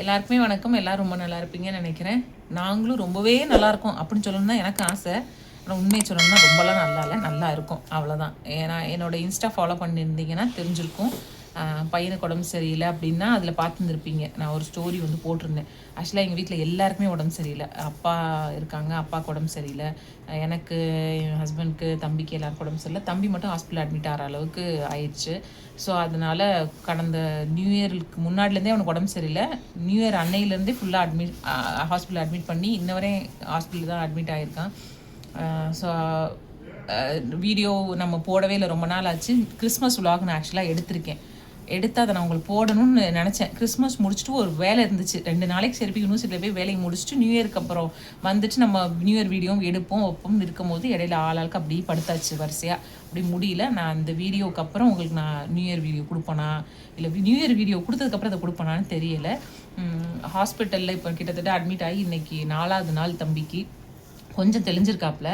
எல்லாருக்குமே வணக்கம். எல்லாரும் ரொம்ப நல்லா இருப்பீங்கன்னு நினைக்கிறேன். நாங்களும் ரொம்பவே நல்லா அப்படின்னு சொல்லணும் தான் எனக்கு ஆசை. ஆனால் உண்மையை சொல்லணும்னா ரொம்பலாம் நல்லா இல்லை. நல்லா இருக்கும். அவ்வளோதான் ஏன்னா என்னோட இன்ஸ்டா ஃபாலோ பண்ணியிருந்தீங்கன்னா தெரிஞ்சிருக்கும். பையனுக்கு உடம்பு சரியில்லை அப்படின்னா அதில் பார்த்துருந்துருப்பீங்க. நான் ஒரு ஸ்டோரி வந்து போட்டிருந்தேன். ஆக்சுவலாக எங்கள் வீட்டில் எல்லாருக்குமே உடம்பு சரியில்லை. அப்பா இருக்காங்க அப்பாவுக்கு உடம்பு சரியில்லை. எனக்கு என் ஹஸ்பண்ட்க்கு தம்பிக்கு எல்லாருக்கும் உடம்பு சரியில்லை. தம்பி மட்டும் ஹாஸ்பிட்டல் அட்மிட் ஆகிற அளவுக்கு ஆயிடுச்சு. ஸோ அதனால் கடந்த நியூ இயருக்கு முன்னாடிலேருந்தே அவனுக்கு உடம்பு சரியில்லை. நியூ இயர் அன்னையிலேருந்தே ஃபுல்லாக அட்மிட் ஹாஸ்பிட்டல் அட்மிட் பண்ணி இன்ன வரையும் ஹாஸ்பிட்டல் தான் அட்மிட் ஆகியிருக்கான் ஸோ வீடியோ நம்ம போடவே இல்லை. ரொம்ப நாள் ஆச்சு. கிறிஸ்மஸ் vlog நான் ஆக்சுவலாக எடுத்திருக்கேன். எடுத்து அதை நான் உங்களுக்கு போடணும்னு நினச்சேன். கிறிஸ்மஸ் முடிச்சுட்டு ஒரு வேலை இருந்துச்சு. ரெண்டு நாளைக்கு சரி யூனிவர்சிட்டியில் போய் வேலையை முடிச்சுட்டு நியூ இயருக்கு அப்புறம் வந்துட்டு நம்ம நியூ இயர் வீடியோவும் எடுப்போம் வைப்போம் இருக்கும்போது இடையில ஆளாளுக்கு அப்படியே படுத்தாச்சு வரிசையாக அப்படி முடியல. நான் அந்த வீடியோவுக்கு அப்புறம் உங்களுக்கு நான் நியூ இயர் வீடியோ கொடுப்பேனா? இல்லை நியூ இயர் வீடியோ கொடுத்ததுக்கப்புறம் அதை கொடுப்பேனான்னு தெரியல. ஹாஸ்பிட்டலில் இப்போ கிட்டத்தட்ட அட்மிட் ஆகி இன்னைக்கு நாலாவது நாள் தம்பிக்கு. கொஞ்சம் தெளிஞ்சிருக்காப்புல.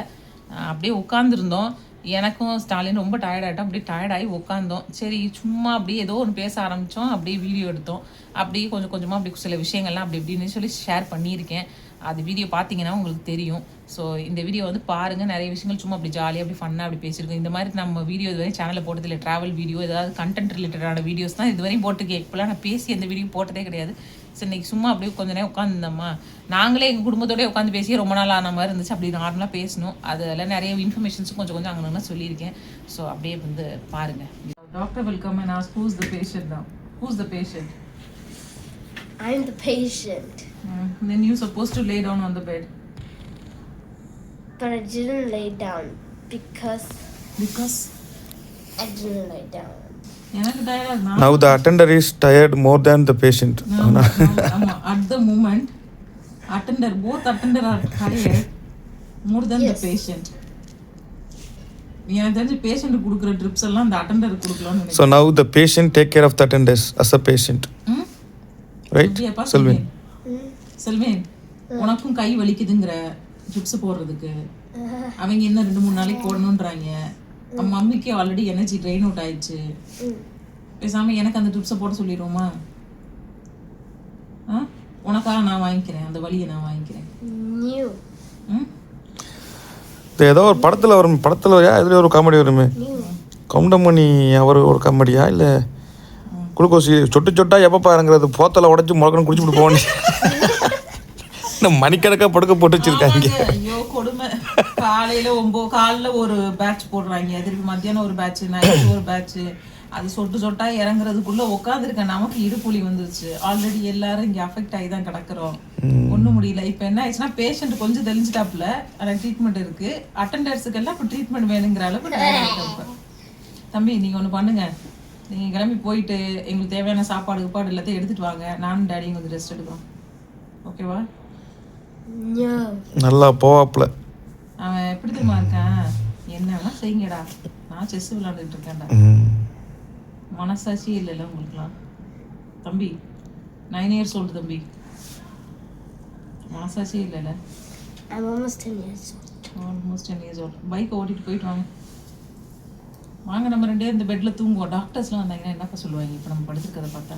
அப்படியே உட்காந்துருந்தோம் எனக்கும் ஸ்டாலின் ரொம்ப டயர்டாகிட்டோம் அப்படியே டயர்டாகி உட்காந்தோம் சரி சும்மா அப்படியே ஏதோ ஒன்று பேச ஆரம்பித்தோம் அப்படியே வீடியோ எடுத்தோம். அப்படியே கொஞ்சம் கொஞ்சமாக அப்படி சில விஷயங்கள்லாம் அப்படி இப்படின்னு சொல்லி ஷேர் பண்ணியிருக்கேன். அது வீடியோ பார்த்தீங்கன்னா உங்களுக்கு தெரியும். ஸோ இந்த வீடியோ வந்து பாருங்கள் நிறைய விஷயங்கள் சும்மா அப்படி ஜாலியாக அப்படி ஃபன்னாக அப்படி பேசியிருக்கோம். இந்த மாதிரி நம்ம வீடியோ இதுவரை சேனலில் போட்டதில்லை. ட்ராவல் வீடியோ ஏதாவது கண்டென்ட் ரிலேட்டடான வீடியோஸ் தான் இதுவரையும் போட்டுக்கே இப்போலாம் நான் பேசி அந்த வீடியோ போட்டதே கிடையாது. சரி இன்னைக்கு சும்மா அப்படியே கொஞ்ச நேரம் உட்காந்துருந்தோமா நாங்களே எங்கள் குடும்பத்தோடய உட்காந்து பேசி ரொம்ப நாள் ஆன மாதிரி இருந்துச்சு. அப்படி நார்மலாக பேசணும். அதில் நிறைய இன்ஃபர்மேஷன்ஸும் கொஞ்சம் கொஞ்சம் அங்கே சொல்லியிருக்கேன். ஸோ அப்படியே வந்து பாருங்க. Doctor welcome as who's the patient தான் who's the patient I'm the patient, then you suppose to lay down on the bed but I didn't lay down because because I didn't lay down. The attender is tired more than the patient. ஆமா at the moment attender both attender are tired more then the patient எனக்கு தெரிஞ்சு patient கொடுக்குற drips எல்லாம் இந்த attender கொடுக்கலாம்னு நினைக்கிறேன் So now the patient take care of the attenders as a patient. ம்? Right? அப்படியாப்பா Selvi? செல்வேன் செல்வேன் உனக்கும் கை வலிக்குதுங்கிற ட்ரிப்ஸ் போடுறதுக்கு அவங்க என்ன ரெண்டு மூணு நாளைக்கு போடணுன்றாங்க நம்ம மம்மிக்கு ஆல்ரெடி எனர்ஜி ட்ரெயின் அவுட் ஆயிடுச்சு பேசாம எனக்கு அந்த ட்ரிப்ஸை போட சொல்லிடுவோமா ஆ? உனக்காக நான் வாங்கிக்கிறேன். அந்த வழியை நான் வாங்கிக்கிறேன். ஏதோ ஒரு படத்தில் வரும். படத்தில் வரையா? இதில் ஒரு காமெடி வருமே. கவுண்டமணி அவர் ஒரு காமெடியா இல்லை குளுக்கோசி சொட்டு சொட்டா எப்பப்பா இறங்குறது? போத்தலை உடச்சி முழக்கணும் குடிச்சுட்டு போவேன். இந்த மணிக்கணக்காக படுக்க போட்டு வச்சிருக்காங்க. ஐயோ கொடுமை. காலையில ஒன்பது காலைல ஒரு பேட்ச் போடுறாங்க. திருப்பி மத்தியானம் ஒரு பேட்ச் நைட் ஒரு பேட்ச் அது சொட்டு சொட்டா இறங்குறதுக்குள்ள உட்காந்துருக்கேன் நமக்கு இடுப்புலி வந்துருச்சு. ஆல்ரெடி எல்லாரும் இங்க அஃபெக்ட் ஆகி தான் கிடக்குறோம். ஒண்ணும் முடியல. இப்ப என்ன ஆயிடுச்சுன்னா பேஷண்ட் கொஞ்சம் தெளிஞ்சிட்டாப்புல. ஆனா ட்ரீட்மெண்ட் இருக்கு. அட்டெண்டர்ஸுக்கு எல்லாம் இப்ப ட்ரீட்மெண்ட் வேணுங்கிற அளவுக்கு. தம்பி நீங்க ஒண்ணு பண்ணுங்க. நீங்க கிளம்பி போயிட்டு எங்களுக்கு தேவையான சாப்பாடு கீப்பாடு எல்லாத்தையும் எடுத்துட்டு வாங்க. நானும் டேடியும் கொஞ்சம் ரெஸ்ட் எடுக்கிறோம். ஓகேவா. நல்லா போவாப்புல. அவன் எப்படி தெரியுமா இருக்கான்? என்ன வேணா செய்யுங்கடா. நான் செஸ் விளையாண்டுட்டு இருக்கேன்டா. ம். மனசாட்சியே இல்லைல்ல உங்களுக்குலாம் தம்பி நைன் இயர்ஸ் ஓல்டு தம்பி. மனசாட்சியே இல்லைல்ல? 10 years old. Almost ten years old பைக்கை ஓட்டிட்டு போயிட்டு வாங்க. வாங்க நம்ம ரெண்டே இந்த பெட்ல தூங்குவோம். டாக்டர்ஸ்லாம் வந்தாங்கன்னா என்னப்பா சொல்லுவாங்க? இப்போ நம்ம படுத்துருக்கதை பார்த்தா.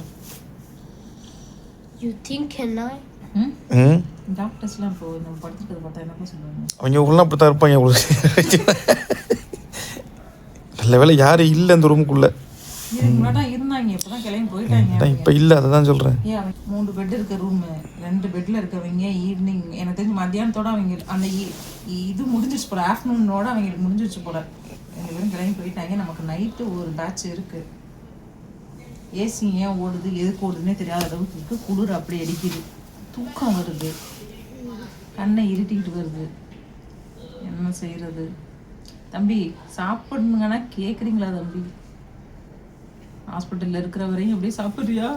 I? ம்? ம் டாக்டர்ஸ்லாம் இப்போ நம்ம படுத்துருக்கதை பார்த்தா என்னப்பா சொல்லுவாங்க? அவங்க ஃபுல்லாக அப்படி தான் இருப்பாங்க. உங்களுக்கு நல்ல வேலை யாரும் இல்லை அந்த ரூமுக்குள்ளே இருந்தாங்க இப்பதான் கிளம்பி போயிட்டாங்க. அதான் இப்போ இல்லை அதை தான் சொல்கிறேன் ஏன் அவங்க மூணு பெட் இருக்க ரூம் ரெண்டு பெட்ல இருக்கவங்க ஈவினிங் எனக்கு தெரிஞ்சு மத்தியானத்தோட அவங்க அந்த இது முடிஞ்சிருச்சு போல ஆஃப்டர்நூனோட அவங்களுக்கு முடிஞ்சிருச்சு போல. ரெண்டு பேரும் கிளம்பி போயிட்டாங்க நமக்கு நைட்டு ஒரு பேட்ச் இருக்கு. ஏசி ஏன் ஓடுது எதுக்கு ஓடுதுன்னே தெரியாத அளவுக்கு இருக்கு. குளிர் அப்படி அடிக்குது. தூக்கம் வருது. கண்ணை இருட்டிக்கிட்டு வருது. என்ன செய்யறது தம்பி சாப்பிடணுங்கன்னா கேக்குறீங்களா தம்பி? ஹாஸ்பிட்டல்ல இருக்கிற வரையும் அப்படியே சாப்பிடுறியா?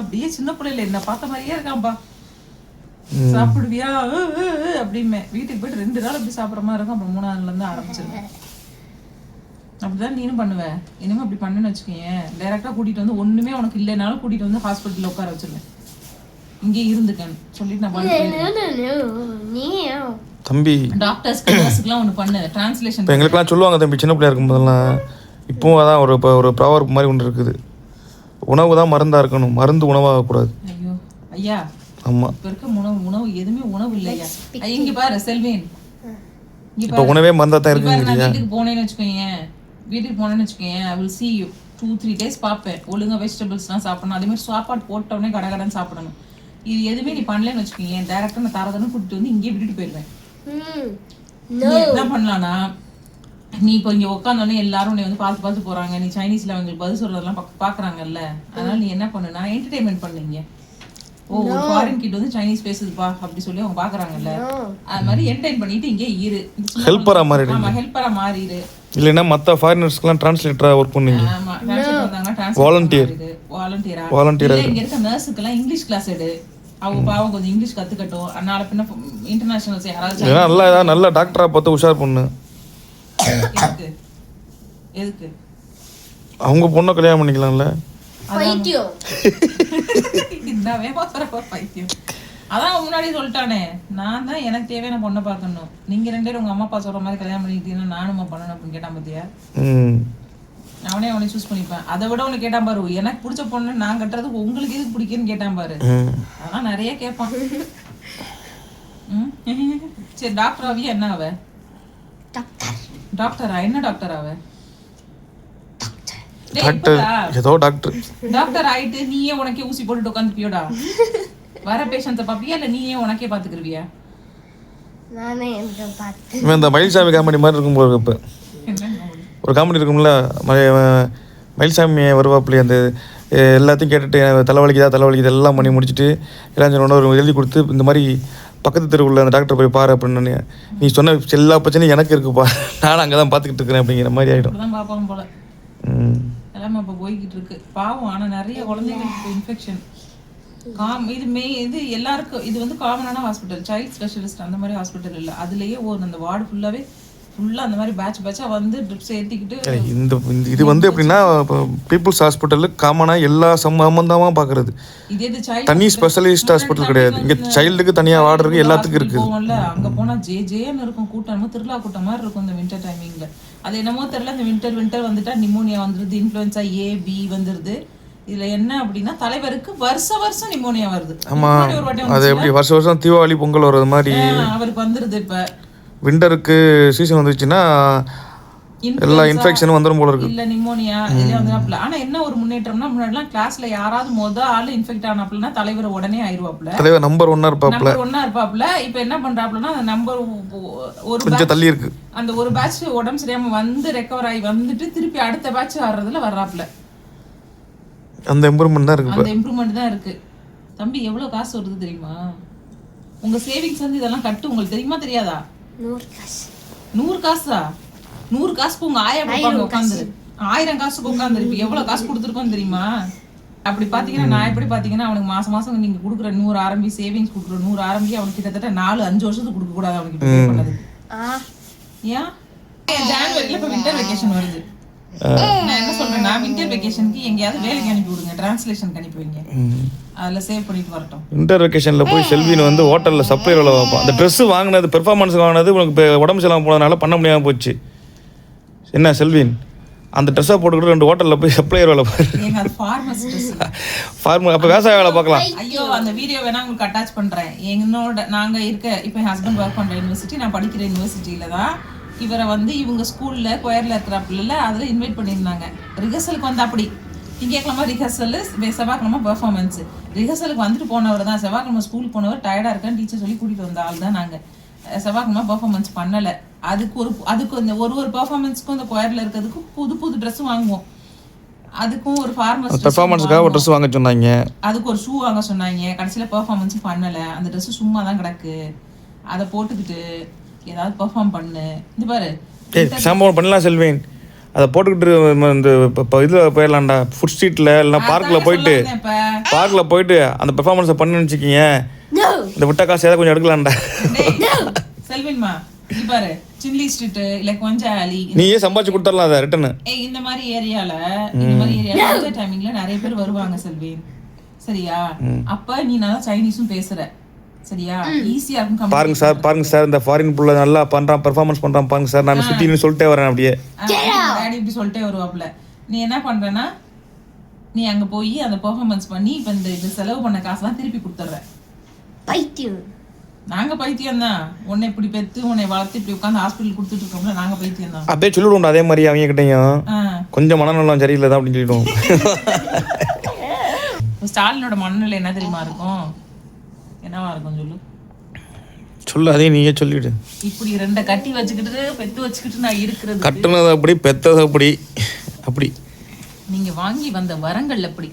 அப்படியே சின்ன பிள்ளைல என்ன பார்த்த மாதிரியே இருக்கான்பா சாப்பிடுவியா? அப்படிமே வீட்டுக்கு போயிட்டு ரெண்டு நாள் அப்படி சாப்பிட்ற மாதிரி இருக்கும். அப்புறம் மூணாவதுல இருந்து ஆரம்பிச்சிருவேன். அப்படிதான் நீனும் பண்ணுவ. இனிமே அப்படி பண்ணுன்னு வச்சுக்கோயேன். டைரக்டா கூட்டிட்டு வந்து ஒண்ணுமே உனக்கு இல்லைனாலும் கூட்டிட்டு வந்து ஹாஸ்பிட்டல்ல உட்கார வச்சிருவேன். இங்கே இருந்துக்கேன் சொல்லிட்டு நான் பாட்டு No, no, no. No. தம்பி. டாக்டர்ஸ்க்கு நர்ஸுக்குலாம் ஒன்று பண்ணு. டிரான்ஸ்லேஷன் இப்போ எங்களுக்கெல்லாம் சொல்லுவாங்க தம்பி சின்ன பிள்ளையா இருக்கும்போதெல்லாம். இப்போவும் அதான் ஒரு இப்போ ஒரு ப்ராவர்ப் மாதிரி ஒன்று இருக்குது. உணவு தான் மருந்தாக இருக்கணும். மருந்து உணவாகக்கூடாது. ஐயோ ஐயா. ஆமாம் இப்ப இருக்க உணவு உணவு எதுவுமே உணவு இல்லையா? இங்க பாரு செல்வேன். இப்போ உணவே மறந்தா தான் வீட்டுக்கு போனேன்னு வச்சுக்கோங்க வீட்டுக்கு போனேன்னு வச்சுக்கோங்க I will see you. Two three days பார்ப்பேன். ஒழுங்கா வெஜிடபிள்ஸ்லாம் சாப்பிடணும். அதே மாதிரி சாப்பாடு போட்ட உடனே கடகடன்னு சாப்பிடணும். இது எதுவுமே நீ பண்ணலன்னு வச்சுக்கோங்க டேரக்டா நான் தரதன்னு கூட்டிட்டு வந்து இங்கேயே விட்டுட்டு போயிடுவேன். நீ என்ன பண்ணலாம்னா நீ இப்போ இங்க உட்காந்தோடனே எல்லாரும் உன்னை வந்து பார்த்து பார்த்து போறாங்க. நீ சைனீஸ்ல அவங்களுக்கு பதில் சொல்றதெல்லாம் பாக்க- பாக்குறாங்கல்ல. அதனால நீ என்ன பண்ணுனா என்டர்டைன்மெண்ட் பண்ணீங்க. ஓ ஒரு ஃபாரின் கிட் வந்து சைனீஸ் பேசுதுப்பா அப்படி சொல்லி அவங்க பாக்குறாங்கல்ல. அது மாதிரி என்டர்டைன் பண்ணிட்டு இங்கே இரு. ஹெல்ப்பராக மாறிடுங்க. ஆமா ஹெல்ப்பரா மாறிடு இல்லைன்னா மற்ற ஃபாரினர்ஸ்க்குலாம் டிரான்ஸ்லேட்டராக ஒர்க் Volunteer. வாலண்டியரா Volunteer இல்ல இங்க இருக்க நர்ஸுக்கெல்லாம் இங்கிலீஷ் கிளாஸ் எடு. அவங்க பாவம் கொஞ்சம் இங்கிலீஷ் கத்துக்கட்டும். நாளை பின்ன இன்டர்நேஷனல்ஸ் யாராவது நல்லா நல்ல டாக்டராக பார்த்து உஷார் பொண்ணு. எதுக்கு? எதுக்கு? அவங்க பொண்ணை கல்யாணம் பண்ணிக்கலாம்ல. பைத்தியம். வேமா பரவ பைத்தியம். அதான் முன்னாடி சொல்லிட்டானே. நான் தான் எனக்கு தேவையான பொண்ணை பார்க்கணும் நீங்க ரெண்டு பேரும் உங்க அம்மா அப்பா சொல்ற மாதிரி கல்யாணம் பண்ணிக்கிட்டீங்கன்னா நானும் பண்ணணும் அப்படின்னு கேட்டான் பாத்தியா? ம். அவனே அவனை சூஸ் பண்ணிப்பேன். அதை விட உனக்கு கேட்டான் பாரு. எனக்கு பிடிச்ச பொண்ணு நான் கட்டுறது உங்களுக்கு எதுக்கு பிடிக்குன்னு கேட்டான் பாரு. அதெல்லாம் நிறைய கேட்பான். ம்? சரி டாக்டர் ஆவியா என்ன அவ? டாக்டர் டாக்டரா என்ன டாக்டர் அவ? டாக்டர் டேய், டாக்டர் இப்படா. ஏதோ டாக்டர் டாக்டர் ஆயிட்டு நீயே உனக்கே ஊசி போட்டுட்டு உட்காந்துப்பியோடா வர பேஷண்ட்டை பாப்பியா? இல்ல நீயே உனக்கே பாத்துக்கிருவியா? நானே எனக்கு பார்த்து இவன் இந்த மயில்சாமி காமெடி மாதிரி இருக்கும் போது இப்போ. ஒரு காமெடி இருக்கும்ல மயில்சாமி வருவாப்புல அந்த எல்லாத்தையும் கேட்டுட்டு தலைவலிக்குதா தலைவலிக்குது எல்லாம் பண்ணி முடிச்சுட்டு எல்லாம் சொன்ன ஒரு எழுதி கொடுத்து இந்த மாதிரி பக்கத்து தெருவுள்ள அந்த டாக்டர் போய் பாரு அப்படின்னு நீ சொன்ன எல்லா பிரச்சனையும் எனக்கு இருக்குப்பா நானும் அங்கே தான் பார்த்துக்கிட்டு இருக்கிறேன் அப்படிங்கிற மாதிரி ஆகிடும் பாப்பாங்க போல. ம். எல்லாமே இப்ப போய்கிட்டு இருக்கு. பாவம் ஆனா நிறைய குழந்தைங்களுக்கு இன்ஃபெக்ஷன் காம் இது மெய் இது எல்லாருக்கும் இது வந்து காமனான ஹாஸ்பிட்டல் சைல்ட் ஸ்பெஷலிஸ்ட் அந்த மாதிரி ஹாஸ்பிட்டல் இல்லை. அதுலயே ஒரு அந்த வார்டு ஃபுல்லாவே ஃபுல்லா அந்த மாதிரி பேட்ச் பேட்சா வந்து ட்ரிப்ஸ் ஏத்திக்கிட்டு இந்த இது வந்து எப்படின்னா பீப்புள்ஸ் ஹாஸ்பிட்டலுக்கு காமனாக எல்லா சம்பந்தமாக பார்க்குறது இதே இது தனி ஸ்பெஷலிஸ்ட் ஹாஸ்பிட்டல் கிடையாது. இங்கே சைல்டுக்கு தனியாக வார்டு இருக்குது எல்லாத்துக்கும் இருக்குது. அங்க போனா ஜே ஜேன்னு இருக்கும் கூட்டம் என்னமோ திருவிழா கூட்டம் மாதிரி இருக்கும் இந்த வின்டர் டைமிங்ல அது என்னமோ தெரியல இந்த வின்டர் வின்டர் வந்துட்டா நிமோனியா வந்துருது இன்ஃப்ளூயன்ஸா ஏ பி வந்துருது. இதுல என்ன அப்படின்னா தலைவருக்கு வருஷ வருஷம் நிமோனியா வருது. வாட்டி அது எப்படி வருஷம் வருஷம் தீபாவளி பொங்கல் வர்றது மாதிரி. அவருக்கு வந்துருது இப்ப. விண்டருக்கு சீசன் வந்துச்சுன்னா எல்லா இன்ஃபெக்ஷனும் வந்துடும் போல இருக்கு. இல்ல நிமோனியா இதே வந்து ஆனா என்ன ஒரு முன்னேற்றம்னா முன்னாடிலாம் கிளாஸ்ல யாராவது முத ஆளு இன்ஃபெக்ட் ஆனாப்லனா தலைவர் உடனே ஆயிருவாப்ல தலைவர் நம்பர் ஒன்னா இருப்பாப்ல நம்பர் ஒன்னா இருப்பாப்ல இப்ப என்ன பண்றாப்லன்னா அந்த நம்பர் ஒரு கொஞ்சம் தள்ளி இருக்கு அந்த ஒரு பேட்ச் உடம்பு சரியாம வந்து ரெக்கவர் ஆகி வந்துட்டு திருப்பி அடுத்த பேட்ச் வர்றதுல வர்றாப்ல அந்த இம்ப்ரூவ்மெண்ட் தான் இருக்கு அந்த இம்ப்ரூவ்மெண்ட் தான் இருக்கு. தம்பி எவ்வளவு காசு வருது தெரியுமா? உங்க சேவிங்ஸ் வந்து இதெல்லாம் கட்டு உங்களுக்கு தெரியுமா தெரியாதா? நூறு காசு? நூறு காசா நூறு காசுக்கு உங்க ஆயா உட்காந்துரு ஆயிரம் காசுக்கு உட்காந்துரு இப்ப எவ்வளவு காசு கொடுத்துருக்கோம் தெரியுமா? அப்படி பாத்தீங்கன்னா நான் எப்படி பாத்தீங்கன்னா அவனுக்கு மாசம் மாசம் நீங்க கொடுக்குற நூறு ஆரம்பி சேவிங்ஸ் கொடுக்குற நூறு ஆரம்பி அவனுக்கு கிட்டத்தட்ட நாலு அஞ்சு வருஷத்துக்கு கொடுக்க கூடாது அவனுக்கு ஆ. ஏன்? ஜான்வரில இப்ப வின்டர் வெக்கேஷன் வருது. நான் என்ன சொல்றேன்னா வின்டர் வெக்கேஷனுக்கு எங்கேயாவது வேலைக்கு அனுப்பி விடுங்க. டிரான்ஸ்லேஷனுக்கு அனுப்பி வைங்க. அதுல சேவ் பண்ணிட்டு வரட்டும். வின்டர் வெக்கேஷனில் போய் செல்வின் வந்து ஹோட்டலில் சப்ளை வேலை பார்ப்பான் அந்த ட்ரெஸ்ஸு வாங்கினது பெர்ஃபார்மன்ஸ் வாங்கினது உனக்கு உடம்பு சரியில்லாம போனதுனால பண்ண முடியாமல் போச்சு. என்ன செல்வின் அந்த ட்ரெஸ்ஸை போட்டுக்கிட்டு ரெண்டு ஹோட்டலில் போய் சப்ளையர் வேலை ஃபார்மர் அப்போ விவசாய வேலை பார்க்கலாம். ஐயோ அந்த வீடியோ வேணா உங்களுக்கு அட்டாச் பண்றேன். என்னோட நாங்க இருக்க இப்போ ஹஸ்பண்ட் ஒர்க் பண்ற யூனிவர்சிட்டி நான் படிக்கிற யூனிவர்சிட்டியில தான் இவரை வந்து இவங்க ஸ்கூல்ல கொயர்ல இருக்கிற பிள்ளைல அதுல இன்வைட் பண்ணியிருந்தாங்க. ரிஹர்சலுக்கு வந்து அப்படி. திங்கக்கிழமை ரிஹர்சல் செவ்வாய்க்கிழமை பெர்ஃபார்மன்ஸ் ரிஹர்சலுக்கு வந்துட்டு போனவர் தான். செவ்வாய்க்கிழமை ஸ்கூலுக்கு போனவர் டயர்டா இருக்கேன்னு டீச்சர் சொல்லி கூட்டிட்டு வந்த ஆள் தான் நாங்க. அஹ் செவ்வாய்க்கிழமை பெர்ஃபார்மன்ஸ் பண்ணல. அதுக்கு ஒரு அதுக்கு இந்த ஒரு ஒரு பெர்ஃபார்மன்ஸ்க்கும் இந்த கொயர்ல இருக்கிறதுக்கு புது புது ட்ரெஸ் வாங்குவோம். அதுக்கும் ஒரு ஃபார்மஸ் பெர்ஃபார்மன்ஸுக்காக ஒரு ட்ரெஸ் வாங்க சொன்னாங்க. அதுக்கு ஒரு ஷூ வாங்க சொன்னாங்க. கடைசியில் பெர்ஃபார்மன்ஸும் பண்ணல. அந்த Dress சும்மா தான் கிடக்கு. அதை போட்டுக்கிட்டு ஏதாவது பெர்ஃபார்ம் பண்ணு. இந்த பாரு ஏய் சம்பவம் பண்ணலாம் செல்வின். அதை போட்டுக்கிட்டு இந்த இப்போ இதில் போயிடலாம்டா. ஃபுட் ஸ்ட்ரீட்டில் இல்லைனா பார்க்கில் போயிட்டு சொல்ல பார்க்கில் போயிட்டு அந்த பெர்ஃபார்மன்ஸை பண்ணு வச்சுக்கிங்க. நோ இந்த விட்ட காசு ஏதாவது கொஞ்சம் எடுக்கலாம்டா. செல்வின்மா இது பாரு சின்லி ஸ்ட்ரீட் இல்ல கொஞ்சம் அலி நீயே சம்பாதிச்சு கொடுத்துடலாம் அதை ரிட்டனு ஏய் இந்த மாதிரி ஏரியால இந்த மாதிரி ஏரியால டைமிங்ல நிறைய பேர் வருவாங்க செல்வின். சரியா? அப்ப நீ நல்லா சைனீஸும் பேசுற. சரியா? ஈஸியா இருக்கும் பாருங்க சார் பாருங்க சார் இந்த ஃபாரின் புள்ள நல்லா பண்ணுறான் பெர்ஃபார்மன்ஸ் பண்ணுறான் பாருங்க சார். நான் சுற்றி சொல்லிட்டே வரேன் அப்படியே. டாடி இப்படி சொல்லிட்டே வருவாப்ல நீ என்ன பண்றேன்னா நீ அங்க போய் அந்த பெர்ஃபார்மன்ஸ் பண்ணி இப்ப இந்த இது செலவு பண்ண காசுலாம் திருப்பி கொடுத்துட்ற பைத்தியம். நாங்க பைத்தியம் தான் உன்னை இப்படி பெத்து உன்னை வளர்த்து இப்படி உட்காந்து ஹாஸ்பிட்டல் கொடுத்துட்டு இருக்கோம்ல நாங்க பைத்தியம் தான் அப்படியே சொல்லிவிடுவோம் அதே மாதிரி அவங்க கிட்டையும். கொஞ்சம் மனநலம் சரியில்லை தான் அப்படின்னு சொல்லிடுவோம். ஸ்டாலினோட மனநிலை என்ன தெரியுமா இருக்கும்? என்னவா இருக்கும் சொல்லு? சொல்லு அதையும் நீயே சொல்லிவிடு இப்படி ரெண்டை கட்டி வச்சுக்கிட்டு பெத்து வச்சுக்கிட்டு நான் இருக்கிறது கட்டுனது அப்படி பெத்தது அப்படி அப்படி. நீங்க வாங்கி வந்த வரங்கள் அப்படி.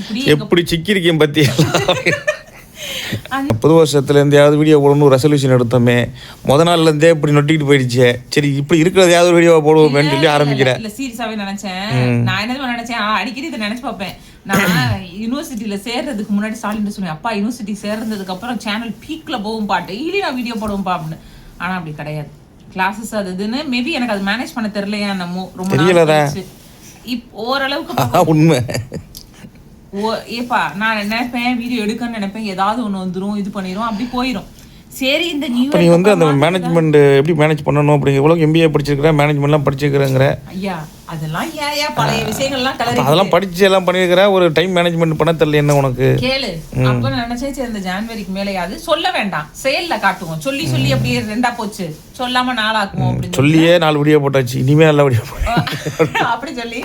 இப்படி எப்படி சிக்கியிருக்கேன் பத்தி புது வருஷத்துல இருந்தையாவது வீடியோ போடணும் ரெசல்யூஷன் எடுத்தோமே. முத நாள்ல இருந்தே இப்படி நொட்டிக்கிட்டு போயிடுச்சே. சரி இப்படி இருக்கிறதையாவது வீடியோ போடுவோமேன்னு சொல்லி ஆரம்பிக்கிறேன். இல்ல சீரியஸாவே நினைச்சேன். நான் என்ன நினைச்சேன்? அடிக்கடி இதை நினைச்சு பார்ப்பேன். நான் யூனிவர்சிட்டியில சேர்றதுக்கு முன்னாடி ஸ்டாலின் சொன்னேன் அப்பா யூனிவர்சிட்டி சேர்றதுக்கு அப்புறம் சேனல் பீக்ல போகும்பா டெய்லி நான் வீடியோ போடுவோம்பா அப்படின்னு. ஆனா அப்படி கிடையாது. கிளாஸஸ் அது இதுன்னு மேபி எனக்கு அது மேனேஜ் பண்ண தெரியலையா என்னமோ ரொம்ப. இப் ஓரளவுக்கு உண்மை. ஓ ஏப்பா நான் நினைப்பேன் வீடியோ எடுக்கணும்னு நினைப்பேன் ஏதாவது ஒண்ணு வந்துரும் இது பண்ணிரும் அப்படி போயிரும். சரி இந்த நியூ இப்போ நீ வந்து அந்த மேனேஜ்மெண்ட் எப்படி மேனேஜ் பண்ணணும் அப்படி எவ்வளோ எம்பிஏ படிச்சிருக்கிற மேனேஜ்மெண்ட்லாம் படிச்சிருக்கிறேங்கிற. ஐயா அதெல்லாம் ஏன் ஏன் பழைய விஷயங்கள்லாம் கலரி அதெல்லாம் படிச்சு எல்லாம் பண்ணியிருக்கிற ஒரு டைம் மேனேஜ்மெண்ட் பண்ண தெரியல என்ன உனக்கு? கேளு. அப்ப நான் நினைச்சேன் சரி இந்த ஜான்வரிக்கு மேலேயாவது சொல்ல வேண்டாம். செயல்ல காட்டுவோம். சொல்லி சொல்லி அப்படியே ரெண்டா போச்சு. சொல்லாம நாளாக்குவோம் அப்படின்னு சொல்லியே நாலு வீடியோ போட்டாச்சு. இனிமே நல்ல வீடியோ அப்படி சொல்லி.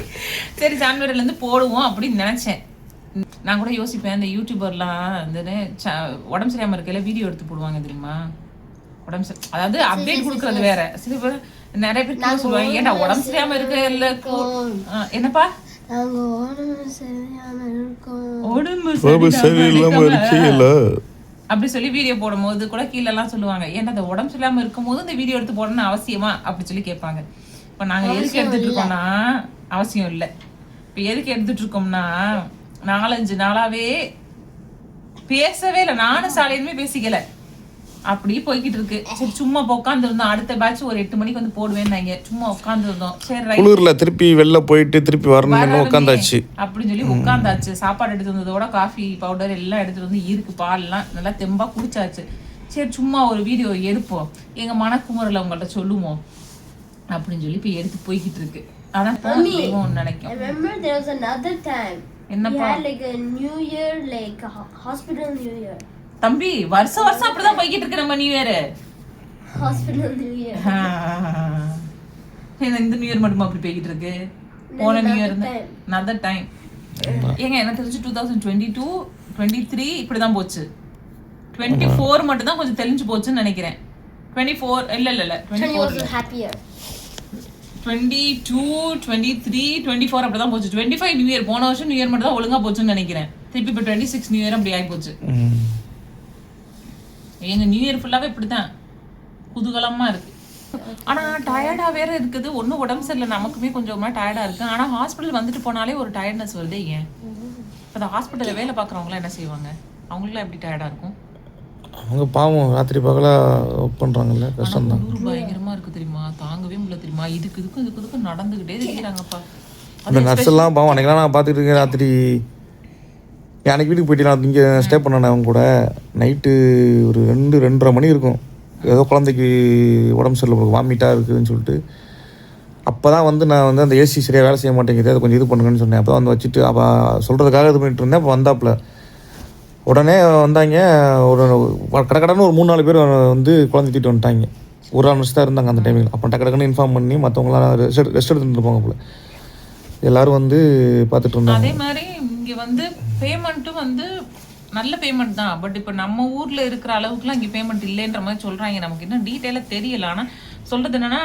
சரி ஜான்வரில இருந்து போடுவோம் அப்படின்னு நினைச்சேன். நான் கூட யோசிப்பேன் இந்த யூடியூபர்லாம் வந்து ச- உடம்பு சரியாம இருக்கையில வீடியோ எடுத்து போடுவாங்க தெரியுமா? உடம்பு சரி அதாவது அப்டேட் கொடுக்கறது வேற. சில பேர் நிறைய பேர் சொல்லுவாங்க ஏன்டா உடம்பு சரியாம இருக்கையில ஆ, என்னப்பா? உடம்பு இருக்கோம். சரியில்லாம அப்படி சொல்லி வீடியோ போடும்போது கூட கீழ எல்லாம் சொல்லுவாங்க ஏன்னா அந்த உடம்பு சரியில்லாம இருக்கும்போது இந்த வீடியோ எடுத்து போடணும்னு அவசியமா? அப்படி சொல்லி கேட்பாங்க. இப்ப நாங்க எதுக்கு எடுத்துட்டு இருக்கோம்னா அவசியம் இல்லை. இப்ப எதுக்கு எடுத்துட்டு இருக்கோம்னா நாலஞ்சு நாளாவே பேசவே இல்லை. நானும் சாலையுமே பேசிக்கல. அப்படியே போய்கிட்டு இருக்கு. சரி சும்மா உட்காந்து இருந்தோம் அடுத்த பேட்ச் ஒரு எட்டு மணிக்கு வந்து போடுவேன்னாங்க. சும்மா உட்காந்து இருந்தோம் சரி குளிர்ல திருப்பி வெளில போயிட்டு திருப்பி வரணும்னு உட்காந்தாச்சு அப்படின்னு சொல்லி உட்காந்தாச்சு சாப்பாடு எடுத்து வந்ததோட காஃபி பவுடர் எல்லாம் எடுத்துட்டு வந்து இருக்கு. பால்லாம் நல்லா தெம்பா குடிச்சாச்சு. சரி சும்மா ஒரு வீடியோ எடுப்போம். எங்க மனக்குமுறல உங்கள்ட்ட சொல்லுவோம். அப்படின்னு சொல்லி இப்ப எடுத்து போய்கிட்டு இருக்கு. ஆனா போகும் நினைக்கும். என்னப்பா? Ho- hospital New Year. தம்பி வருஷம் வருஷம் அப்படிதான் போய்கிட்டு இருக்கு நம்ம new year Hospital New Year. இந்த நியூ இயர் மட்டுமா அப்படி போய்கிட்டு இருக்கு? போன நியூ இயர் நதர் டைம் ஏங்க எனக்கு தெரிஞ்சு two thousand twenty two twenty three இப்படிதான் போச்சு. டுவெண்ட்டி ஃபோர் மட்டும் தான் கொஞ்சம் தெளிஞ்சு போச்சுன்னு நினைக்கிறேன். டுவெண்ட்டி ஃபோர் இல்ல இல்ல இல்ல twenty four happier. Twenty two twenty three twenty four அப்படி தான் போச்சு. டுவெண்ட்டி ஃபைவ் நியூ இயர் போன வருஷம் நியூ இயர் மட்டும் தான் ஒழுங்கா போச்சுன்னு நினைக்கிறேன். திருப்பி இப்போ டுவெண்ட்டி சிக்ஸ் நியூ இயர் அப்படி ஆகி போச்சு ம். எங்க நியூ இயர் ஃபுல்லாவே இப்படிதான் குதூகலமா இருக்கு. ஆனா டயர்டா வேற இருக்குது. ஒன்றும் உடம்பு சரியில்லை. நமக்குமே கொஞ்சம் டயர்டா இருக்கு. ஆனா ஹாஸ்பிட்டல் வந்துட்டு போனாலே ஒரு டயர்ட்னஸ் வருது ஏன்? இப்போ அந்த ஹாஸ்பிட்டல்ல வேலை பார்க்குறவங்களாம் என்ன செய்வாங்க? அவங்களுக்குலாம் எப்படி டயர்டா இருக்கும்? அவங்க பாவம் ராத்திரி பகலா ஒர்க் பண்றாங்கல்ல கஷ்டம் தான் குளிர் பயங்கரமா இருக்கு தெரியுமா? தாங்கவே முடியல தெரியுமா? இதுக்கு இதுக்கும் இதுக்கு இதுக்கும் நடந்துகிட்டே இருக்கிறாங்கப்பா அந்த நர்ஸ் எல்லாம் பாவம் அன்னைக்கெல்லாம் நான் பார்த்துட்டு இருக்கேன் ராத்திரி. அன்னைக்கு வீட்டுக்கு போயிட்டு நான் இங்கே ஸ்டே பண்ணேன் அவங்க கூட. நைட்டு ஒரு ரெண்டு ரெண்டரை மணி இருக்கும். ஏதோ குழந்தைக்கு உடம்பு சரியில்லை வாமிட்டாக இருக்குதுன்னு சொல்லிட்டு. அப்போ தான் வந்து நான் வந்து அந்த ஏசி சரியாக வேலை செய்ய மாட்டேங்குது அதை கொஞ்சம் இது பண்ணுங்கன்னு சொன்னேன். அப்போ வந்து வச்சுட்டு அப்போ சொல்கிறதுக்காக இது பண்ணிட்டு இருந்தேன் அப்போ வந்தாப்புல. உடனே வந்தாங்க ஒரு கடக்கடன்னு ஒரு மூணு நாலு பேர் வந்து குழந்தை தூக்கிட்டு வந்துட்டாங்க. ஒரு ஆள் நிமிஷம் தான் இருந்தாங்க அந்த டைமில் அப்போ டக்கு டக்குன்னு இன்ஃபார்ம் பண்ணி மற்றவங்களாம் ரெஸ்ட் ரெஸ்ட் எடுத்துட்டு போங்க போல. எல்லாரும் வந்து பார்த்துட்டு இருந்தாங்க. அதே மாதிரி இங்கே வந்து பேமெண்ட்டும் வந்து நல்ல பேமெண்ட் தான். பட் இப்போ நம்ம ஊரில் இருக்கிற அளவுக்குலாம் இங்கே பேமெண்ட் இல்லைன்ற மாதிரி சொல்கிறாங்க நமக்கு இன்னும் டீட்டெயிலாக தெரியல. ஆனால் சொல்கிறது என்னன்னா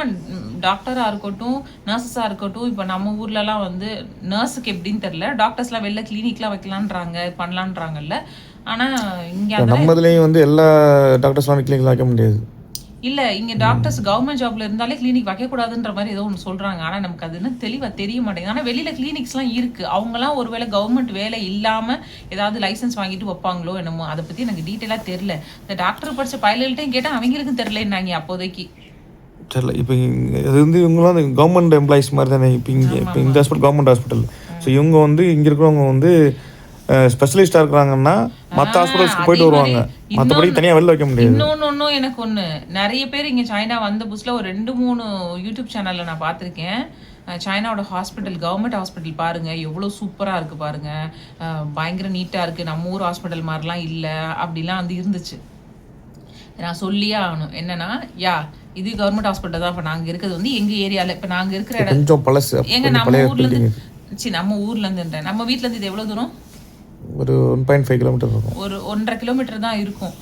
டாக்டராக இருக்கட்டும் நர்சஸாக இருக்கட்டும் இப்போ நம்ம ஊர்லலாம் வந்து நர்ஸுக்கு எப்படின்னு தெரில டாக்டர்ஸ்லாம் வெளில கிளினிக்லாம் வைக்கலான்றாங்க பண்ணலான்றாங்கல்ல. ஆனா இங்க நம்ம இதுலேயும் வந்து எல்லா டாக்டர்ஸ்லாம் கிளினிக்கில் வைக்க முடியாது. இல்ல இங்க டாக்டர்ஸ் கவர்மெண்ட் ஜாப்ல இருந்தாலே கிளினிக் வைக்க கூடாதுன்ற மாதிரி ஏதோ ஒன்று சொல்றாங்க. ஆனா நமக்கு அது இன்னும் தெளிவா தெரிய மாட்டேங்குது. ஆனா வெளியில கிளினிக்ஸ்லாம் இருக்கு. அவங்கலாம் ஒருவேளை கவர்மெண்ட் வேலை இல்லாம ஏதாவது லைசென்ஸ் வாங்கிட்டு வைப்பாங்களோ என்னமோ அதை பத்தி எனக்கு டீட்டெயிலா தெரியல. இந்த டாக்டர் படிச்ச பைலட்டையும் கேட்டா அவங்களுக்கும் தெரியலன்னாங்க அப்போதைக்கு. தெரியல. இப்போ இங்க- இது வந்து இவங்களாம் கவர்மெண்ட் எம்ப்ளாயிஸ் மாதிரி தானே. இப்போ இங்கே இப்போ இந்த ஹாஸ்பிட்டல் கவர்மெண்ட் ஹாஸ்பிட்டல் ஸோ இவங்க வந்து இங்கே இருக்கிறவங்க வந்து ஸ்பெஷலிஸ்டாக இருக்கிறாங்கன்னா மற்ற ஹாஸ்பிட்டல்ஸ்க்கு போயிட்டு வருவாங்க. மற்றபடி தனியாக வெளில வைக்க முடியாது. இன்னொன்னு ஒன்றும் எனக்கு ஒண்ணு. நிறைய பேர் இங்க சைனா வந்த புதுசுல ஒரு ரெண்டு மூணு யூடியூப் சேனல்ல நான் பார்த்திருக்கேன். அஹ் சைனாவோட ஹாஸ்பிட்டல் கவர்மெண்ட் ஹாஸ்பிட்டல் பாருங்கள் எவ்வளோ சூப்பராக இருக்குது பாருங்கள் பயங்கர நீட்டாக இருக்குது நம்ம ஊர் ஹாஸ்பிட்டல் மாதிரிலாம் இல்லை. அப்படிலாம் வந்து இருந்துச்சு. நான் சொல்லியே ஆகணும். என்னன்னா யா இது கவர்மெண்ட் ஹாஸ்பிட்டல் தான். இப்போ நாங்கள் இருக்கிறது வந்து எங்கள் ஏரியாவில் இப்போ நாங்கள் இருக்கிற இடம். கொஞ்சம் பழசு. எங்க கொஞ்சம் நம்ம பழைய ஊர்ல பில்டிங் இருந்து சரி நம்ம ஊர்ல இருந்துன்றேன். நம்ம வீட்ல இருந்து இது எவ்வளவு தூரம்? ஒரு ஒன் பாயிண்ட் ஃபைவ் கிலோமீட்டர் இருக்கும். ஒரு ஒன்றரை கிலோமீட்டர் தான் இருக்கும்.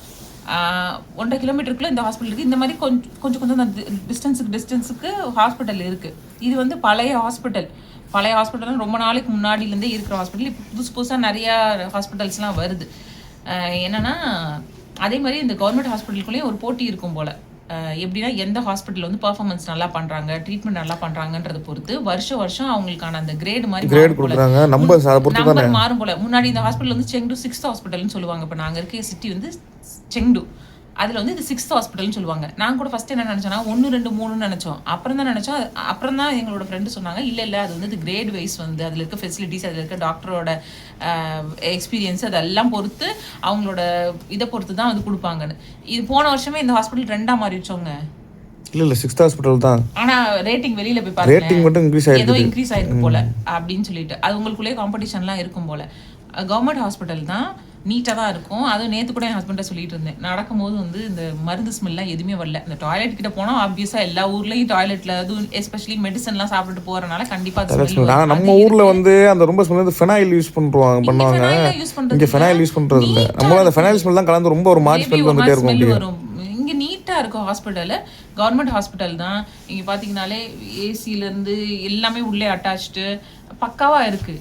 ஒன்றரை கிலோமீட்டருக்குள்ள இந்த ஹாஸ்பிட்டல் இருக்குது இந்த மாதிரி கொஞ்சம் கொஞ்சம் கொஞ்சம் டிஸ்டன்ஸுக்கு டிஸ்டன்ஸுக்கு ஹாஸ்பிட்டல் இருக்குது இது வந்து பழைய ஹாஸ்பிட்டல் பழைய ஹாஸ்பிட்டல் ரொம்ப நாளைக்கு முன்னாடிலேருந்தே இருக்கிற ஹாஸ்பிட்டல் இப்போ புதுசு புதுசாக நிறையா ஹாஸ்பிட்டல்ஸ்லாம் வருது. என்னென்னா அதே மாதிரி இந்த கவர்மெண்ட் ஹாஸ்பிட்டலுக்குள்ளேயும் ஒரு போட்டி இருக்கும் போல். எப்படின்னா எந்த ஹாஸ்பிட்டல் வந்து பர்ஃபார்மன்ஸ் நல்லா பண்றாங்க ட்ரீட்மெண்ட் நல்லா பண்றாங்கன்றத பொறுத்து வருஷம் வருஷம் அவங்களுக்கான அந்த கிரேட் மாதிரி கிரேட். கொடுக்குறாங்க. நம்ம அதை பொறுத்து தானே? நம்பர் மாறும் போல. முன்னாடி இந்த ஹாஸ்பிட்டல் வந்து செங்டு சிக்ஸ்த் ஹாஸ்பிட்டல்னு சொல்லுவாங்க. இப்போ நாங்க இருக்க சிட்டி வந்து செங்டு அதுல வந்து இது சிக்ஸ்த் ஹாஸ்பிட்டல்னு சொல்லுவாங்க. நான் கூட ஃபர்ஸ்ட் என்ன நினைச்சேன்னா ஒன்று ரெண்டு மூணுன்னு நினைச்சோம். அப்புறம் தான் நினைச்சோம். அப்புறம் தான் எங்களோட ஃப்ரெண்டு சொன்னாங்க இல்ல இல்ல அது வந்து கிரேட் வைஸ் வந்து அதுல இருக்க ஃபெசிலிட்டிஸ் அதுல இருக்க டாக்டரோட எக்ஸ்பீரியன்ஸ் அதெல்லாம் பொறுத்து அவங்களோட இதை பொறுத்து தான் வந்து கொடுப்பாங்கன்னு. இது போன வருஷமே இந்த ஹாஸ்பிட்டல் ரெண்டா மாறி வச்சோங்க இல்லை இல்லை சிக்ஸ்த் ஹாஸ்பிட்டல் தான். ஆனா ரேட்டிங் வெளியில போய் பாருங்க ரேட்டிங் மட்டும் இன்க்ரீஸ் ஏதோ ஆயிருக்கு இன்க்ரீஸ் ஆயிருக்கு போல அப்படின்னு சொல்லிட்டு. அது உங்களுக்குள்ளேயே காம்படிஷன்லாம் இருக்கும் போல. கவர்மெண்ட் ஹாஸ்பிட்டல் தான் நீட்டாக தான் இருக்கும். அதுவும் நேற்று கூட என் ஹஸ்பண்டை சொல்லிட்டு இருந்தேன். நடக்கும்போது வந்து இந்த மருந்து ஸ்மெல்லாம் எதுவுமே வரல. இந்த டாய்லெட் கிட்ட போனால் ஆப்வியஸாக எல்லா ஊர்லேயும் டாய்லெட்டில் அதுவும் எஸ்பெஷலி மெடிசன்லாம் சாப்பிட்டுட்டு போகிறனால கண்டிப்பாக ஆனால். நம்ம ஊரில் வந்து அந்த ரொம்ப ஸ்மெல் வந்து ஃபெனாயில் யூஸ் பண்ணுவாங்க. பண்ணுவாங்க இங்கே ஃபெனாயில் யூஸ் பண்ணுறது இல்லை நம்மளும் அந்த ஃபெனாயில் ஸ்மெல் தான் கலந்து ரொம்ப ஒரு மாதிரி ஸ்மெல் வந்துட்டே இருக்கும் இங்க நீட்டா இருக்கும் ஹாஸ்பிட்டல் கவர்மெண்ட் ஹாஸ்பிட்டல் தான். இங்க பாத்தீங்கனாலே ஏசில இருந்து எல்லாமே உள்ளே அட்டாச்டு பக்காவா இருக்கு.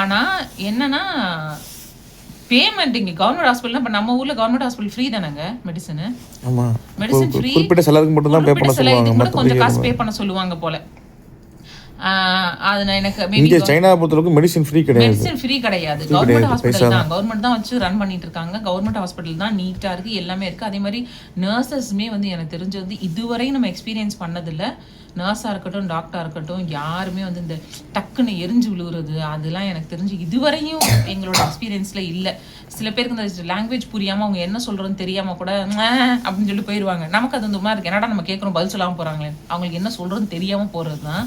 ஆனா என்னன்னா பேமெண்ட் இங்க கவர்மெண்ட் ஹாஸ்பிட்டல் இப்ப நம்ம ஊர்ல கவர்மெண்ட் ஹாஸ்பிட்டல் ஃப்ரீ தானங்க மெடிசன் ஆமாம் மெடிசன் ஃப்ரீ குறிப்பிட்ட செலவுக்கு மட்டும் தான் பே பண்ண சொல்லுவாங்க. கொஞ்சம் காசு பே பண்ண சொல்லுவாங்க போல. அது நான் எனக்கு இங்கே சைனா பொறுத்தளவுக்கு மெடிசின் ஃப்ரீ கிடையாது. மெடிசன் ஃப்ரீ கிடையாது. கவர்மெண்ட் ஹாஸ்பிட்டல் தான். கவர்மெண்ட் தான் வச்சு ரன் பண்ணிட்டு இருக்காங்க. கவர்மெண்ட் ஹாஸ்பிட்டல் தான் நீட்டா இருக்கு எல்லாமே இருக்கு. அதே மாதிரி நர்சஸ்மே வந்து எனக்கு தெரிஞ்சு வந்து இதுவரையும் நம்ம எக்ஸ்பீரியன்ஸ் பண்ணதில்ல. நர்ஸாக இருக்கட்டும் டாக்டராக இருக்கட்டும் யாருமே வந்து இந்த டக்குன்னு எரிஞ்சு விழுகுறது அதெல்லாம் எனக்கு தெரிஞ்சு இதுவரையும் எங்களோட எக்ஸ்பீரியன்ஸ்ல இல்லை. சில பேருக்கு இந்த லாங்குவேஜ் புரியாம அவங்க என்ன சொல்றதுன்னு தெரியாம கூட அப்படின்னு சொல்லி போயிடுவாங்க நமக்கு அது இந்த மாதிரி இருக்கு. என்னடா நம்ம கேட்குறோம் பதில் சொல்லாம போறாங்களே. அவங்களுக்கு என்ன சொல்றதுன்னு தெரியாம போறது தான்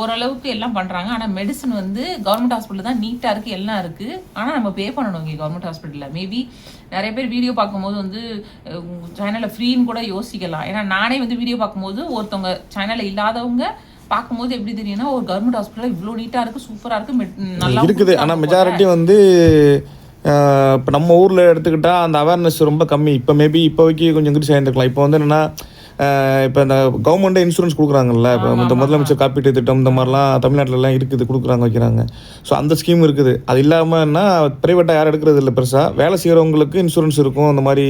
ஓரளவுக்கு எல்லாம் பண்றாங்க. ஆனா மெடிசன் வந்து கவர்மெண்ட் ஹாஸ்பிட்டல் தான் நீட்டா இருக்கு எல்லாம் இருக்கு. ஆனா நம்ம பே பண்ணணும் இங்கே கவர்மெண்ட் ஹாஸ்பிட்டல்ல மேபி நிறைய பேர் வீடியோ பார்க்கும்போது வந்து சேனல்ல ஃப்ரீன்னு கூட யோசிக்கலாம். ஏன்னா நானே வந்து வீடியோ பார்க்கும்போது ஒருத்தவங்க சேனல்ல இல்லாதவங்க பார்க்கும்போது எப்படி தெரியும்னா ஒரு கவர்மெண்ட் ஹாஸ்பிட்டல் இவ்வளோ நீட்டா இருக்கு சூப்பரா இருக்கு med- நல்லா இருக்குது. ஆனால் மெஜாரிட்டி வந்து இப்போ நம்ம ஊரில் எடுத்துக்கிட்டால் அந்த அவேர்னஸ் ரொம்ப கம்மி. இப்போ மேபி இப்போதைக்கு கொஞ்சம் இங்கிலீஷ் ஆயிருந்துருக்கலாம். இப்போ வந்து என்னென்னா இப்போ இந்த கவர்மெண்ட்டே இன்சூரன்ஸ் கொடுக்குறாங்கல்ல இப்போ இந்த முதலமைச்சர் காப்பீட்டு திட்டம் இந்த மாதிரிலாம் தமிழ்நாட்டிலலாம் இருக்குது கொடுக்குறாங்க வைக்கிறாங்க. ஸோ அந்த ஸ்கீம் இருக்குது. அது இல்லாமல் என்ன ப்ரைவேட்டாக யாரும் எடுக்கிறது இல்லை பெருசாக வேலை செய்கிறவங்களுக்கு இன்சூரன்ஸ் இருக்கும் அந்த மாதிரி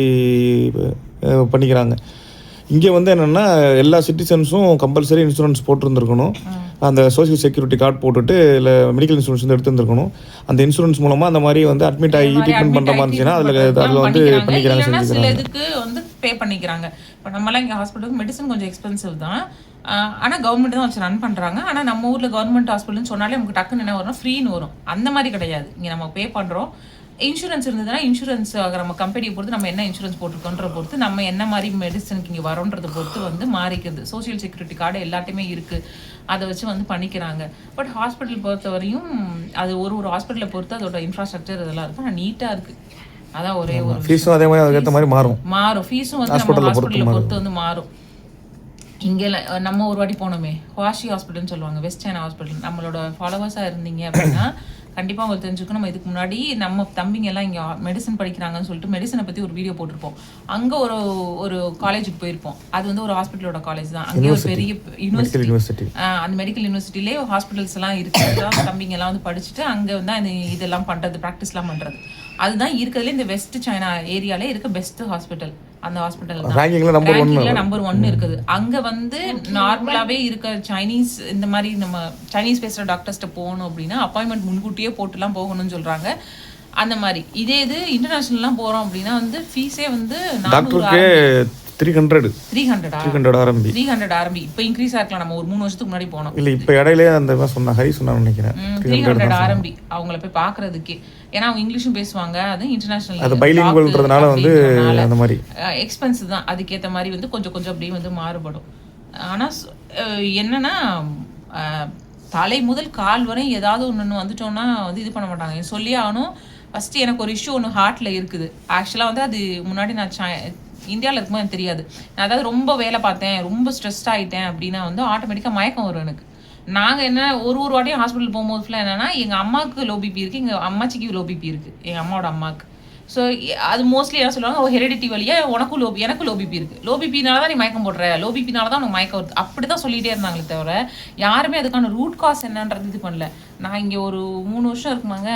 பண்ணிக்கிறாங்க. இங்கே வந்து என்னென்னா எல்லா சிட்டிசன்ஸும் கம்பல்சரி இன்சூரன்ஸ் போட்டிருந்துருக்கணும். அந்த சோஷியல் செக்யூரிட்டி கார்டு போட்டுட்டு இல்லை மெடிக்கல் இன்சூரன்ஸ் வந்து எடுத்துருந்துருக்கணும் அந்த இன்சூரன்ஸ் மூலமாக அந்த மாதிரி வந்து அட்மிட் ஆகி ட்ரீட்மெண்ட் பண்ணுற மாதிரி இருந்துச்சுன்னா அதில் அதில் வந்து பண்ணிக்கிறாங்க. செஞ்சுக்கிறாங்க. பே பண்ணிக்கிறாங்க. இப்போ நம்மளாம் இங்கே ஹாஸ்பிட்டலுக்கு மெடிசன் கொஞ்சம் எக்ஸ்பென்சிவ் தான். ஆனால் கவர்மெண்ட் தான் வச்சு ரன் பண்ணுறாங்க ஆனால் நம்ம ஊரில் கவர்மெண்ட் ஹாஸ்பிட்டல்னு சொன்னாலே நமக்கு டக்குன்னு என்ன வரும் ஃப்ரீன்னு வரும். அந்த மாதிரி கிடையாது. இங்கே நம்ம பே பண்ணுறோம் இன்சூரன்ஸ் இருந்ததுன்னா இன்சூரன்ஸ் நம்ம கம்பெனியை பொறுத்து நம்ம என்ன இன்சூரன்ஸ் போட்டிருக்கோன்ற பொறுத்து நம்ம என்ன மாதிரி மெடிசனுக்கு இங்கே வரோன்றதை பொறுத்து வந்து மாறிக்கிறது. சோஷியல் செக்யூரிட்டி கார்டு எல்லாத்தையுமே இருக்குது அதை வச்சு வந்து பண்ணிக்கிறாங்க. பட் ஹாஸ்பிட்டல் பொறுத்தவரையும் அது ஒரு ஒரு ஹாஸ்பிட்டலை பொறுத்து அதோட இன்ஃப்ராஸ்ட்ரக்சர் இதெல்லாம் இருக்கும் ஆனால் நீட்டாக இருக்குது அதான் ஒரே ஒரு ஃபீஸும் அதே மாதிரி அதுக்கேற்ற மாதிரி மாறும். மாறும். ஃபீஸும் வந்து நம்ம Hospital-ல ஹாஸ்பிட்டலை பொறுத்து வந்து மாறும். இங்கே நம்ம ஒரு வாட்டி போனோமே ஹுவாஷி ஹாஸ்பிட்டல்னு சொல்லுவாங்க வெஸ்ட் சைனா ஹாஸ்பிட்டல் நம்மளோட ஃபாலோவர்ஸாக இருந்தீங்க அப்படின்னா கண்டிப்பாக உங்களுக்கு தெரிஞ்சுக்கணும் நம்ம இதுக்கு முன்னாடி நம்ம தம்பிங்க எல்லாம் இங்கே மெடிசன் படிக்கிறாங்கன்னு சொல்லிட்டு மெடிசனை பற்றி ஒரு வீடியோ போட்டிருப்போம். அங்கே ஒரு ஒரு காலேஜுக்கு போயிருப்போம். அது வந்து ஒரு ஹாஸ்பிட்டலோட காலேஜ் தான். அங்கே ஒரு பெரிய யூனிவர்சிட்டி அந்த மெடிக்கல் யூனிவர்சிட்டிலே ஹாஸ்பிட்டல்ஸ் எல்லாம் இருக்கு. அதான் தம்பிங்க எல்லாம் வந்து படிச்சுட்டு அங்க வந்து அந்த இதெல்லாம் பண்றது ப்ராக்டிஸ்லாம் பண்றது. அதுதான் இருக்கிறதுல இந்த வெஸ்ட் சைனா ஏரியாலே இருக்க பெஸ்ட் ஹாஸ்பிட்டல் அந்த ஹாஸ்பிட்டல் நம்பர் ஒன் ரேங்கிங்ல நம்பர் ஒன் இருக்குது. அங்க வந்து நார்மலாவே இருக்க சைனீஸ் இந்த மாதிரி நம்ம சைனீஸ் பேசுற டாக்டர்ஸ்ட்ட போகணும் அப்படின்னா அப்பாயின்மெண்ட் முன்கூட்டியே போட்டுலாம் போகணும்னு சொல்றாங்க. அந்த மாதிரி. இதே இது இன்டர்நேஷனல்லாம் போறோம் அப்படின்னா வந்து ஃபீஸே வந்து டாக்டருக்கு த்ரீ ஹண்ட்ரட் த்ரீ ஹண்ட்ரடா த்ரீ ஹண்ட்ரட் ஆரம்பி த்ரீ ஹண்ட்ரட் ஆரம்பி இப்போ இன்க்ரீஸ் ஆக்கலாம் நம்ம ஒரு மூணு வருஷத்துக்கு முன்னாடி போனோம். இல்லை இப்போ இடையிலே அந்த மாதிரி சொன்ன ஹரி சொன்னான்னு நினைக்கிறேன். த்ரீ ஹண்ட்ரட் ஆரம்பி அவங்கள போய் பார்க்கறதுக்கே ஏன்னா அவங்க இங்கிலீஷும் பேசுவாங்க. அது இன்டர்நேஷனல் அது bilingualன்றதுனால வந்து அந்த மாதிரி. எக்ஸ்பென்ஸ் தான். அதுக்கேற்ற மாதிரி வந்து கொஞ்சம் கொஞ்சம் அப்படியே வந்து மாறுபடும். ஆனால் என்னன்னா தலை முதல் கால் வரை ஏதாவது ஒன்று வந்துட்டோம்னா வந்து இது பண்ண மாட்டாங்க. சொல்லியே ஆகணும். ஃபஸ்ட்டு எனக்கு ஒரு இஷ்யூ ஒன்று ஹார்ட்டில் இருக்குது. ஆக்சுவலாக வந்து அது முன்னாடி நான் இந்தியாவில் இருக்கும்போது எனக்கு தெரியாது. நான் அதாவது ரொம்ப வேலை பார்த்தேன் ரொம்ப ஸ்ட்ரெஸ்ட் ஆகிட்டேன் அப்படின்னா வந்து ஆட்டோமேட்டிக்காக மயக்கம் வரும் எனக்கு. நாங்கள் என்ன ஒரு ஒரு வாட்டியும் ஹாஸ்பிட்டல் போகும்போது ஃபுல்லாக என்னன்னா எங்கள் அம்மாவுக்கு லோ பிபி இருக்குது எங்கள் அம்மாச்சிக்கு லோ பிபி இருக்குது எங்கள் அம்மாவோட அம்மாவுக்கு ஸோ அது மோஸ்ட்லி என்ன சொல்லுவாங்க ஹெரிடிட்டி வழியா உனக்கும் லோ எனக்கும் லோ பிபி இருக்குது லோ பிபினால தான் நீ மயக்கம் போடுற. லோ பிபினால தான் உனக்கு மயக்கம் வருது. அப்படி தான் சொல்லிகிட்டே இருந்தாங்களே தவிர யாருமே அதுக்கான ரூட் காஸ் என்னன்றது இது பண்ணல. நான் இங்கே ஒரு மூணு வருஷம் இருக்குமாங்க.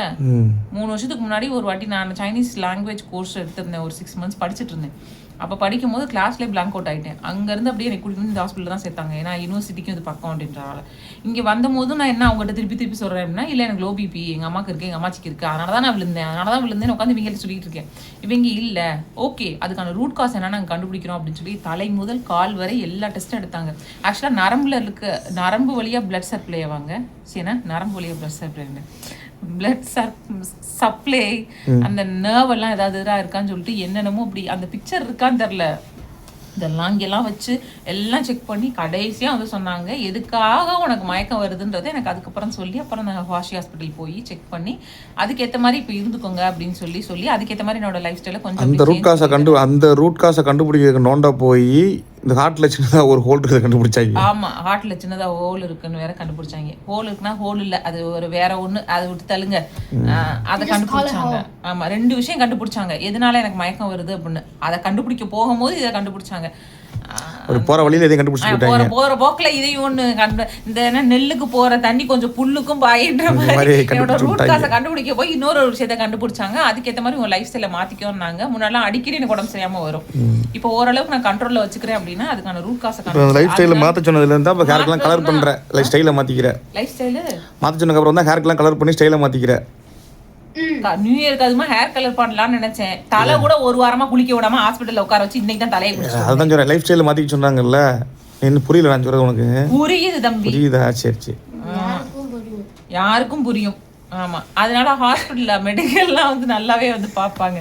மூணு வருஷத்துக்கு முன்னாடி ஒரு வாட்டி நான் சைனீஸ் லாங்குவேஜ் கோர்ஸ் எடுத்திருந்தேன். ஒரு சிக்ஸ் மந்த்ஸ் படிச்சுட்டு இருந்தேன். அப்போ படிக்கும் போது கிளாஸ்லேயே பிளாங்க் அவுட் ஆகிட்டேன் அங்கேருந்து அப்படியே எனக்கு கூட்டிட்டு இந்த ஹாஸ்பிட்டல் தான் சேர்த்தாங்க. ஏன்னா யூனிவர்சிட்டிக்கும் இது பக்கம் அப்படின்றனால இங்கே வந்தபோதும் நான் என்ன அவங்ககிட்ட திருப்பி திருப்பி சொல்கிறேன் அப்படின்னா இல்லை எனக்கு லோ பிபி எங்கள் அம்மாக்கு இருக்குது எங்கள் அம்மாச்சிக்கு இருக்குது அதனால தான் நான் விழுந்தேன். அதனால தான் விழுந்தேன் உட்காந்து இவங்க சொல்லிட்டு இருக்கேன். இவங்க இல்லை. ஓகே அதுக்கான ரூட் காஸ் என்ன நாங்கள் கண்டுபிடிக்கிறோம் அப்படின்னு சொல்லி தலை முதல் கால் வரை எல்லா டெஸ்ட்டும் எடுத்தாங்க. ஆக்சுவலாக நரம்புல இருக்க நரம்பு வழியாக பிளட் சப்ளை ஆவாங்க. சரிண்ணா நரம்பு வழியாக பிளட் சப்ளை பிளட் சப்ளை அந்த நர்வ் எல்லாம் ஏதாவது இதாக இருக்கான்னு சொல்லிட்டு என்னென்னமோ அப்படி அந்த பிக்சர் இருக்கான்னு தெரில இதெல்லாம் இங்கெல்லாம் வச்சு எல்லாம் செக் பண்ணி கடைசியாக வந்து சொன்னாங்க எதுக்காக உனக்கு மயக்கம் வருதுன்றது எனக்கு அதுக்கப்புறம் சொல்லி அப்புறம் நான் வாஷி ஹாஸ்பிட்டல் போய் செக் பண்ணி அதுக்கேற்ற மாதிரி இப்போ இருந்துக்கோங்க அப்படின்னு சொல்லி சொல்லி அதுக்கேற்ற மாதிரி என்னோட லைஃப் ஸ்டைலை கொஞ்சம் அந்த ரூட் காசை கண்டு அந்த ரூட் காசை கண்டுபிடிக்கிறதுக்கு நோண்டா போய் இந்த ஹார்ட்டில் சின்னதாக ஒரு ஹோல் இருக்கிறத கண்டுபிடிச்சாங்க. ஆமா ஹார்ட்ல சின்னதா ஹோல் இருக்குன்னு வேற கண்டுபிடிச்சாங்க. ஹோல் இருக்குன்னா ஹோல் இல்ல அது ஒரு வேற ஒண்ணு அதை விட்டு தள்ளுங்க. ஆஹ் அதை கண்டுபிடிச்சாங்க. ஆமா ரெண்டு விஷயம் கண்டுபிடிச்சாங்க. எதனால எனக்கு மயக்கம் வருது அப்படின்னு. அதை கண்டுபிடிக்க போகும்போது இதை கண்டுபிடிச்சாங்க. ஒரு போகிற வழியில் எதையும் கண்டுபிடிச்சி ஆஹ் போற போற போக்குல இதையும் ஒண்ணு கண்டு இந்த என்ன நெல்லுக்கு போற தண்ணி கொஞ்சம் புல்லுக்கும் பாயின்ற மாதிரி என்னோட ரூட். காசை கண்டுபிடிக்க போய் இன்னொரு ஒரு விஷயத்த கண்டுபிடிச்சாங்க. அதுக்கேத்த மாதிரி உங்க லைஃப் ஸ்டைல மாத்திக்கோன்னாங்க. முன்னாடிலாம் அடிக்கடி எனக்கு உடம்பு சரியாம வரும். இப்போ ஓரளவுக்கு நான் கண்ட்ரோல்ல வச்சுக்கிறேன் அப்படின்னா அதுக்கான ரூட் காசை லைஃப் ஸ்டைலில் மாற்ற சொன்னதுலேருந்து இப்போ ஹேர்க்கெல்லாம் கலர் பண்ணுற லைஃப் ஸ்டைலை மாற்றிக்கிற லைஃப் ஸ்டைலு மாற்ற சொன்னதுக்கப்புறம் தான் ஹேர்க்கெல்லாம் கலர் பண்ணி ஸ்டைலை மாற்றிக்கிற நியூ இயருக்கு அதுமா ஹேர் கலர் பண்ணலாம்னு நினைச்சேன். தலை கூட ஒரு வாரமா குளிக்க விடாம ஹாஸ்பிட்டல்ல உட்கார வச்சு இன்னைக்கு தான் தலையை குளிச்சு அதுதான் சொல்கிறேன் லைஃப் ஸ்டைலில் மாற்றிக்க சொன்னாங்கல்ல? என்ன புரியல நான் சொல்கிறது உனக்கு. புரியுது தம்பி. புரியுதா? சரி சரி. யாருக்கும் புரியும். யாருக்கும் புரியும். ஆமா. அதனால ஹாஸ்பிட்டல்ல மெடிக்கல்லாம் வந்து நல்லாவே வந்து பார்ப்பாங்க.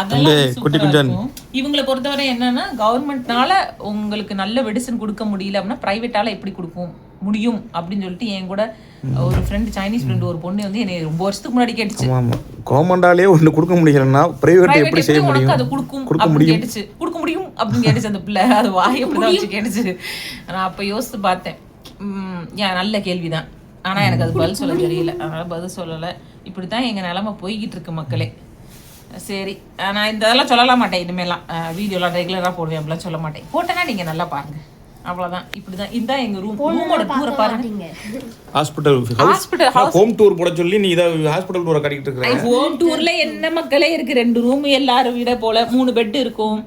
அதெல்லாம் குட்டி குஞ்சான். இவங்களை பொறுத்தவரை என்னன்னா கவர்மெண்ட்னால உங்களுக்கு நல்ல மெடிசன் கொடுக்க முடியல அப்படின்னா பிரைவேட்டால எப்படி கொடுக்கும்? முடியும் அப்படின்னு சொல்லிட்டு என் கூட ஒரு ஃப்ரெண்ட் சைனீஸ் ஃப்ரெண்ட் ஒரு பொண்ணு வந்து என்னை ரொம்ப வருஷத்துக்கு முன்னாடி கேட்டுச்சு. ஆமாம் ஆமாம் கவர்மெண்டாலே ஒன்று கொடுக்க முடியலன்னா ப்ரைவேட் எப்படி செய்ய முடியும்? அது கொடுக்கும் கொடுக்க அப்படின்னு முடியும். கேட்டுச்சு. கொடுக்க முடியும் அப்படின்னு கேட்டுச்சு அந்த பிள்ளை. அது வாய் அப்படிதான் வச்சு கேட்டுச்சு. நான் அப்ப யோசித்து பார்த்தேன். உம், ஏன் நல்ல கேள்விதான். ஆனா எனக்கு அது பதில் சொல்ல தெரியல. அதனால பதில் சொல்லல. இப்படித்தான் எங்க நிலைமை போய்கிட்டு இருக்கு மக்களே. சரி நான் இந்த இதெல்லாம் சொல்லலாம் மாட்டேன் இனிமேலாம். வீடியோலாம் ரெகுலரா போடுவேன் அப்படிலாம் சொல்ல மாட்டேன். போட்டேன்னா நீங்க நல்லா பாருங்க. அவ்வளவுதான். இப்படிதான். இதுதான் எங்க ரூம் ரூமோட டூரை பாருங்க. மாட்டீங்க. ஹாஸ்பிட்டல் ஹாஸ்பிட்டல் ஹோம் டூர் போட சொல்லி நீ இதை ஹாஸ்பிட்டல் டூரை கட்டிக்கிட்டு இருக்கிற. ஹோம் டூர்ல என்ன மக்களே இருக்கு? ரெண்டு ரூம் எல்லாரும் விட போல. மூணு பெட் இருக்கும்.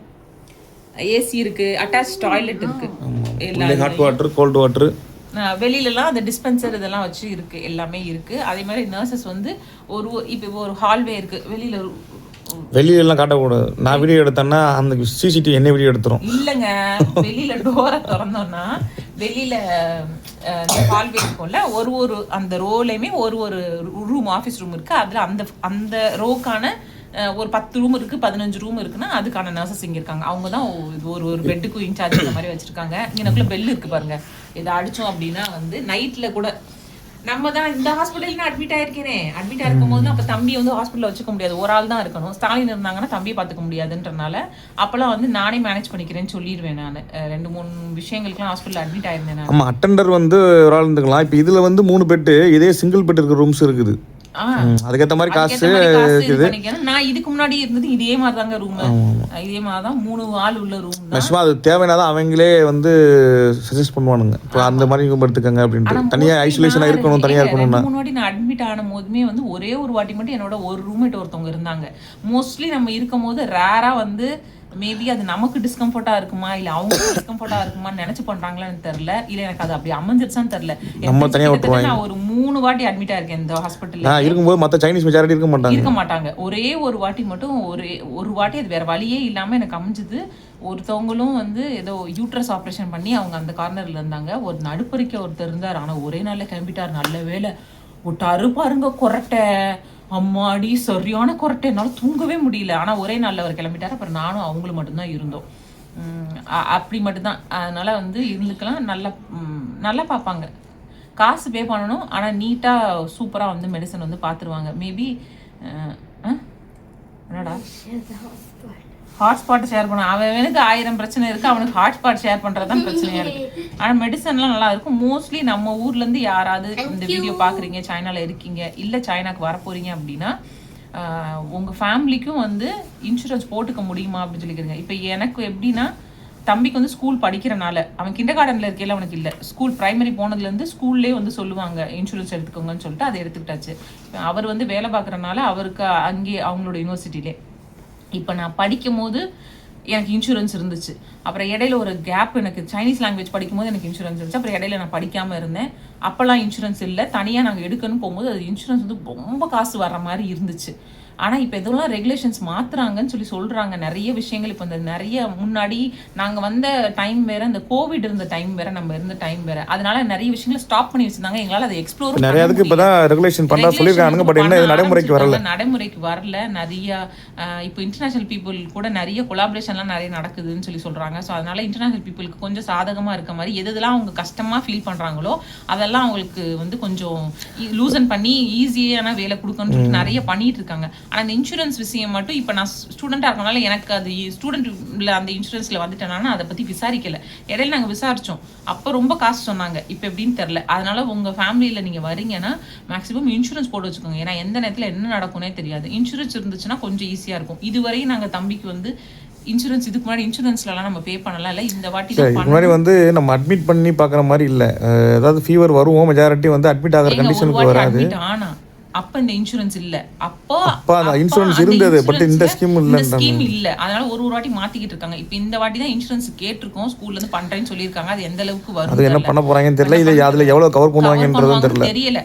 ஏசி இருக்கு. அட்டாச் டாய்லெட் இருக்கு. எல்லாரும். ஹாட் வாட்டர் கோல்டு வாட்டர் வெளியிலலாம் அந்த டிஸ்பென்சர் இதெல்லாம் வச்சு இருக்கு. எல்லாமே இருக்கு. அதே மாதிரி நர்சஸ் வந்து ஒரு இப்போ ஒரு ஹால்வே இருக்கு. வெளியில வெளியிலலாம் காட்டக்கூடாது. நான் வீடியோ எடுத்தேன்னா அந்த சிசிடிவி என்ன வீடியோ எடுத்துரும். இல்லைங்க. வெளியில டோரை திறந்தோம்னா வெளியில அஹ், இந்த ஹால்வே இருக்கும்ல ஒரு ஒரு அந்த ரோலையுமே ஒரு ஒரு ரூம் ஆஃபீஸ் ரூம் இருக்கு. அதுல அந்த அந்த ரோக்கான ஒரு பத்து ரூம் இருக்கு பதினஞ்சு ரூம் இருக்குன்னா அதுக்கான நர்சஸ் இங்க இருக்காங்க. அவங்க தான் ஒரு ஒரு பெட்டுக்கும் இன்சார்ஜ் இந்த மாதிரி வச்சிருக்காங்க. எனக்குள்ள பெல் இருக்கு பாருங்க. இதை அடிச்சோம் அப்படின்னா வந்து நைட்ல கூட நம்ம தான் இந்த ஹாஸ்பிட்டல்ல அட்மிட் ஆயிருக்கேனே. அட்மிட் ஆயிருக்கும் போது அப்ப தம்பி வந்து ஹாஸ்பிட்டல்ல வச்சுக்க முடியாது. ஒரு ஆள் தான் இருக்கணும். ஸ்டாலின் இருந்தாங்கன்னா தம்பியை பாத்துக்க முடியாதுன்றனால அப்பெல்லாம் வந்து நானே மேனேஜ் பண்ணிக்கிறேன்னு சொல்லிடுவேன் நான். ரெண்டு மூணு விஷயங்களுக்குலாம் ஹாஸ்பிட்டல் அட்மிட் ஆயிருந்தேன் ஆமாம் அட்டெண்டர் வந்து ஒரு ஆள் இருந்துக்கலாம். இப்போ இதில் வந்து மூணு பெட்டு இதே சிங்கிள் பெட் இருக்கிற ரூம்ஸ் இருக்குது. அதுக்கேற்ற மாதிரி காசு அதுக்கேத்த மாதிரி காசு இது பண்ணிக்கிறேன். நான் இதுக்கு முன்னாடி இருந்தது இதே மாதிரி தாங்க ரூம் இதே மாதிரி தான் மூணு ஆள் உள்ள ரூம் மேக்ஸிமம் அது தேவையானதான் அவங்களே வந்து சஜஸ்ட் பண்ணுவானுங்க. இப்போ அந்த மாதிரி ரூம் எடுத்துக்கங்க அப்படின்ட்டு. தனியாக ஐசோலேஷனாக இருக்கணும் தனியாக இருக்கணும்னா. முன்னாடி நான் அட்மிட் ஆன போதுமே வந்து ஒரே ஒரு வாட்டி மட்டும் என்னோட ஒரு ரூம்மேட் ஒருத்தவங்க இருந்தாங்க. மோஸ்ட்லி நம்ம இருக்கும் போது ரேரா வந்து மேபி அது நமக்கு டிஸ்கம்ஃபர்ட்டா இருக்குமா? இல்ல அவங்களுக்கு டிஸ்கம்ஃபர்ட்டா இருக்குமான்னு நினைச்சு பண்றாங்களான்னு தெரியல. இல்ல எனக்கு அது அப்படி அமைஞ்சிருச்சான்னு தெரியல. நம்ம தனியா கிட்டத்தட்ட நான் ஒரு மூணு வாட்டி அட்மிட் ஆயிருக்கேன் இந்த ஹாஸ்பிட்டல்ல இருக்கும்போது மற்ற சைனீஸ் மெஜாரிட்டி இருக்க மாட்டாங்க. இருக்க மாட்டாங்க. ஒரே ஒரு வாட்டி மட்டும் ஒரே ஒரு வாட்டி அது வேற வழியே இல்லாம எனக்கு அமைஞ்சது. ஒருத்தவங்களும் வந்து ஏதோ யூட்ரஸ் ஆப்ரேஷன் பண்ணி அவங்க அந்த கார்னர்ல இருந்தாங்க. ஒரு நடுப்பறிக்க ஒருத்தர் இருந்தார். ஆனா ஒரே நாள்ல கிளம்பிட்டார். நல்ல வேலை விட்டாரு பாருங்க கொரட்டை. அம்மாடி சரியான கொரட்டை. என்னால் தூங்கவே முடியல. ஆனால் ஒரே நாளில் அவர் கிளம்பிட்டார். அப்புறம் நானும் அவங்களும் மட்டும்தான் இருந்தோம். அ- அப்படி மட்டும்தான். அதனால் வந்து இருந்துக்கலாம். நல்லா நல்லா பார்ப்பாங்க. காசு பே பண்ணணும். ஆனால் நீட்டாக சூப்பராக வந்து மெடிசன் வந்து பார்த்துருவாங்க. மேபி என்னடா? ஹாட்ஸ்பாட் ஷேர் பண்ண அவனுக்கு ஆயிரம் பிரச்சனை இருக்கு அவனுக்கு ஹாட்ஸ்பாட் ஷேர் பண்றது தான் பிரச்சனையா இருக்கு. ஆனா மெடிசன்லாம் நல்லா இருக்கும். மோஸ்ட்லி நம்ம ஊர்ல இருந்து யாராவது இந்த வீடியோ பாக்குறீங்க சைனால இருக்கீங்க இல்ல சைனாக்கு வர அப்படின்னா ஆஹ், உங்க ஃபேமிலிக்கும் வந்து இன்சூரன்ஸ் போட்டுக்க முடியுமா அப்படின்னு சொல்லிக்கிறீங்க. இப்போ எனக்கு எப்படின்னா தம்பிக்கு வந்து ஸ்கூல் படிக்கிறனால அவன் கிண்டர் கார்டனில் இருக்கையில அவனுக்கு இல்லை. ஸ்கூல் பிரைமரி போனதுலேருந்து ஸ்கூல்லே வந்து சொல்லுவாங்க இன்சூரன்ஸ் எடுத்துக்கோங்கன்னு சொல்லிட்டு அதை எடுத்துக்கிட்டாச்சு. அவர் வந்து வேலை பார்க்குறனால அவருக்கு அங்கே அவங்களோட யூனிவர்சிட்டிலே இப்போ நான் படிக்கும் போது எனக்கு இன்சூரன்ஸ் இருந்துச்சு. அப்புறம் இடையில ஒரு கேப் எனக்கு சைனீஸ் லாங்குவேஜ் படிக்கும்போது எனக்கு இன்சூரன்ஸ் இருந்துச்சு. அப்புறம் இடையில நான் படிக்காமல் இருந்தேன். அப்போல்லாம் இன்சூரன்ஸ் இல்லை. தனியாக நாங்கள் எடுக்கணும் போகும்போது அது இன்சூரன்ஸ் வந்து ரொம்ப காசு வர்ற மாதிரி இருந்துச்சு. ஆனால் இப்போ இதெல்லாம் ரெகுலேஷன்ஸ் மாத்துறாங்கன்னு சொல்லி சொல்கிறாங்க நிறைய விஷயங்கள் இப்போ இந்த நிறைய முன்னாடி நாங்கள் வந்த டைம் வேற இந்த கோவிட் இருந்த டைம் வேற நம்ம இருந்த டைம் வேற. அதனால நிறைய விஷயங்களை ஸ்டாப் பண்ணி வச்சிருந்தாங்க. எங்களால் அதை எக்ஸ்ப்ளோர் நிறைய இதுக்கு இப்போ தான் ரெகுலேஷன் பண்ணுறா சொல்லியிருக்கானுங்க பட் என்ன நடைமுறைக்கு வரல. நடைமுறைக்கு வரல. நிறைய இப்போ இன்டர்நேஷனல் பீப்புள் கூட நிறைய கொலாபரேஷன்லாம் நிறைய நடக்குதுன்னு சொல்லி சொல்றாங்க. ஸோ அதனால இன்டர்நேஷனல் பீப்புளுக்கு கொஞ்சம் சாதகமா இருக்க மாதிரி எது எதெல்லாம் அவங்க கஷ்டமா ஃபீல் பண்றாங்களோ அதெல்லாம் அவங்களுக்கு வந்து கொஞ்சம் லூசன் பண்ணி ஈஸியான வேலை கொடுக்கணும்னு சொல்லிட்டு நிறைய பண்ணிட்டு இருக்காங்க. ஆனா அந்த இன்சூரன்ஸ் விஷயம் மட்டும் இப்போ நான் ஸ்டூடெண்டா இருக்கனால எனக்கு அது ஸ்டூடெண்ட்ல அந்த இன்சூரன்ஸ்ல வந்துட்டேன்னா அதை பத்தி விசாரிக்கல. இடையில நாங்க விசாரிச்சோம். அப்போ ரொம்ப காசு சொன்னாங்க. இப்போ எப்படின்னு தெரியல. அதனால உங்க ஃபேமிலியில நீங்க வரீங்கன்னா மேக்ஸிமம் இன்சூரன்ஸ் போட்டு வச்சுக்கோங்க. ஏன்னா எந்த நேரத்துல என்ன நடக்கும்னே தெரியாது. இன்சூரன்ஸ் இருந்துச்சுன்னா கொஞ்சம் ஈஸியா இருக்கும். இதுவரையும் நாங்க தம்பிக்கு வந்து இன்சூரன்ஸ் இதுக்கு முன்னாடி இன்சூரன்ஸ்லலாம் நம்ம பே பண்ணலாம் இல்ல. இந்த வாட்டி சரி தான் இது மாதிரி வந்து நம்ம அட்மிட் பண்ணி பார்க்குற மாதிரி இல்லை. ஏதாவது ஃபீவர் வருவோம் மெஜாரிட்டி வந்து அட்மிட் ஆகிற கண்டிஷனுக்கு வராது. admit ஆனா அப்ப இந்த இன்சூரன்ஸ் இல்ல. அப்போ அந்த இருந்தது, but இந்த insurance-ல scheme இந்த scheme இல்ல. அதனால ஒரு ஒரு வாட்டி மாத்திக்கிட்டு இருக்காங்க. இப்போ இந்த வாட்டி தான் இன்சூரன்ஸ் கேட்டிருக்கோம். ஸ்கூல்ல இருந்து பண்றேன்னு சொல்லியிருக்காங்க. அது எந்த அளவுக்கு வரும் அது என்ன தெரியல. பண்ண போறாங்கன்னு தெரியல. இல்லை அதில் எவ்வளோ கவர் பண்ணுவாங்கன்றதும் தெரியல. தெரியல.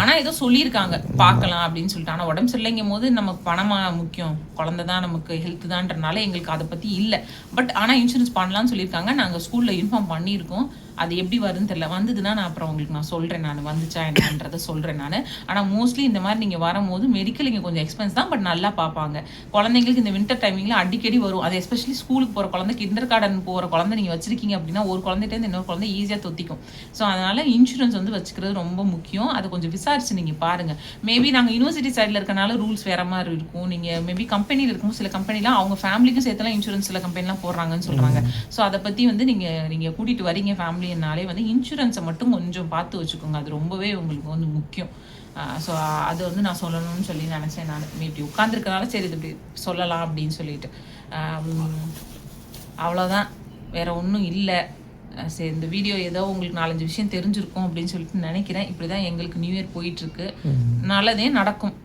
ஆனா ஏதோ சொல்லியிருக்காங்க. பார்க்கலாம் அப்படின்னு சொல்லிட்டு. ஆனா உடம்பு சரியில்லைங்கும் போது நமக்கு பணமா முக்கியம். குழந்தை தான் நமக்கு ஹெல்த் தான்றனால எங்களுக்கு அதை பத்தி இல்ல. பட் ஆனா இன்சூரன்ஸ் பண்ணலாம்னு சொல்லியிருக்காங்க. நாங்க ஸ்கூல்ல இன்ஃபார்ம் பண்ணியிருக்கோம். அது எப்படி வருதுன்னு தெரியல. வந்ததுன்னா நான் அப்புறம் உங்களுக்கு நான் சொல்றேன் நான். வந்துச்சா என்னன்றதை சொல்றேன் நான். ஆனா மோஸ்ட்லி இந்த மாதிரி நீங்க வரும்போது மெடிக்கல் இங்க கொஞ்சம் எக்ஸ்பென்ஸ் தான் பட் நல்லா பார்ப்பாங்க. குழந்தைங்களுக்கு இந்த வின்டர் டைமிங்ல அடிக்கடி வரும். அது எஸ்பெஷலி ஸ்கூலுக்கு போற குழந்தை கிண்டர் கார்டன் போற குழந்தை நீங்க வச்சிருக்கீங்க அப்படின்னா ஒரு குழந்தைகிட்ட இருந்து இன்னொரு குழந்தை ஈஸியா தொத்திக்கும். ஸோ அதனால இன்சூரன்ஸ் வந்து வச்சுக்கிறது ரொம்ப முக்கியம். அதை கொஞ்சம் விசாரிச்சு நீங்க பாருங்க. மேபி நாங்க யூனிவர்சிட்டி சைடில் இருக்கனால ரூல்ஸ் வேற மாதிரி இருக்கும். நீங்க மேபி கம்பெனியில் இருக்கும் சில கம்பெனிலாம் அவங்க ஃபேமிலிக்கும் சேர்த்துலாம் இன்சூரன்ஸ் சில கம்பெனிலாம் போடுறாங்கன்னு சொல்றாங்க. ஸோ அதை பத்தி வந்து நீங்க நீங்க கூட்டிட்டு வரீங்க ஃபேமிலினாலே வந்து இன்சூரன்ஸை மட்டும் கொஞ்சம் பார்த்து வச்சுக்கோங்க. அது ரொம்பவே உங்களுக்கு வந்து முக்கியம். ஸோ அது வந்து நான் சொல்லணும்னு சொல்லி நினச்சேன் நான். இப்படி உட்காந்துருக்கனால சரி இது இப்படி சொல்லலாம் அப்படின்னு சொல்லிட்டு. அவ்வளோதான் வேற ஒன்றும் இல்லை. சரி இந்த வீடியோ ஏதோ உங்களுக்கு நாலஞ்சு விஷயம் தெரிஞ்சிருக்கும் அப்படின்னு சொல்லிட்டு நினைக்கிறேன். இப்படி தான் எங்களுக்கு நியூ இயர் போயிட்டுருக்கு. நல்லதே நடக்கும்.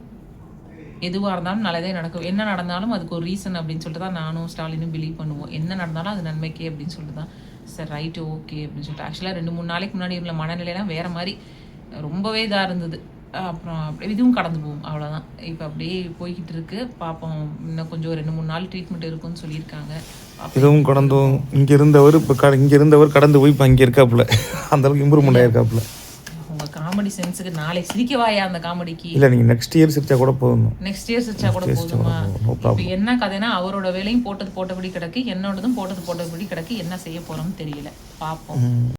எதுவாக இருந்தாலும் நல்லதே நடக்கும். என்ன நடந்தாலும் அதுக்கு ஒரு ரீசன் அப்படின்னு சொல்லிட்டு தான் நானும் ஸ்டாலினும் பிலீவ் பண்ணுவோம். என்ன நடந்தாலும் அது நன்மைக்கே அப்படின்னு சொல்லிட்டு தான் சரி ரைட்டு ஓகே அப்படின்னு சொல்லிட்டு. ஆக்சுவலாக ரெண்டு மூணு நாளைக்கு முன்னாடி உள்ள மனநிலையெல்லாம் வேறு மாதிரி. ரொம்பவே இதாக இருந்தது. அப்புறம் அப்படியே இதுவும் கடந்து போகும். அவ்வளோதான் இப்போ அப்படியே போய்கிட்டு இருக்கு. பார்ப்போம் இன்னும் கொஞ்சம் ரெண்டு மூணு நாள் ட்ரீட்மெண்ட் இருக்கும்னு சொல்லியிருக்காங்க. இதுவும் கடந்தும். இங்கே இருந்தவர் இப்போ க இங்கே இருந்தவர் கடந்து போய் இப்போ அங்கே இருக்காப்புல. அந்த அளவுக்கு இம்ப்ரூவ்மெண்ட் ஆயிருக்காப்புல. காமெடி சென்ஸுக்கு நாளைக்கு சிரிக்கவாயா அந்த காமெடிக்கு இல்லை நீங்கள் நெக்ஸ்ட் இயர் சிரிச்சா கூட போதும்? நெக்ஸ்ட் இயர் சிரிச்சா கூட போதுமா? இப்போ என்ன கதைனா அவரோட வேலையும் போட்டது போட்டபடி கிடக்கு என்னோடதும் போட்டது போட்டபடி கிடக்கு என்ன செய்ய போறோம்னு தெரியல. பார்ப்போம்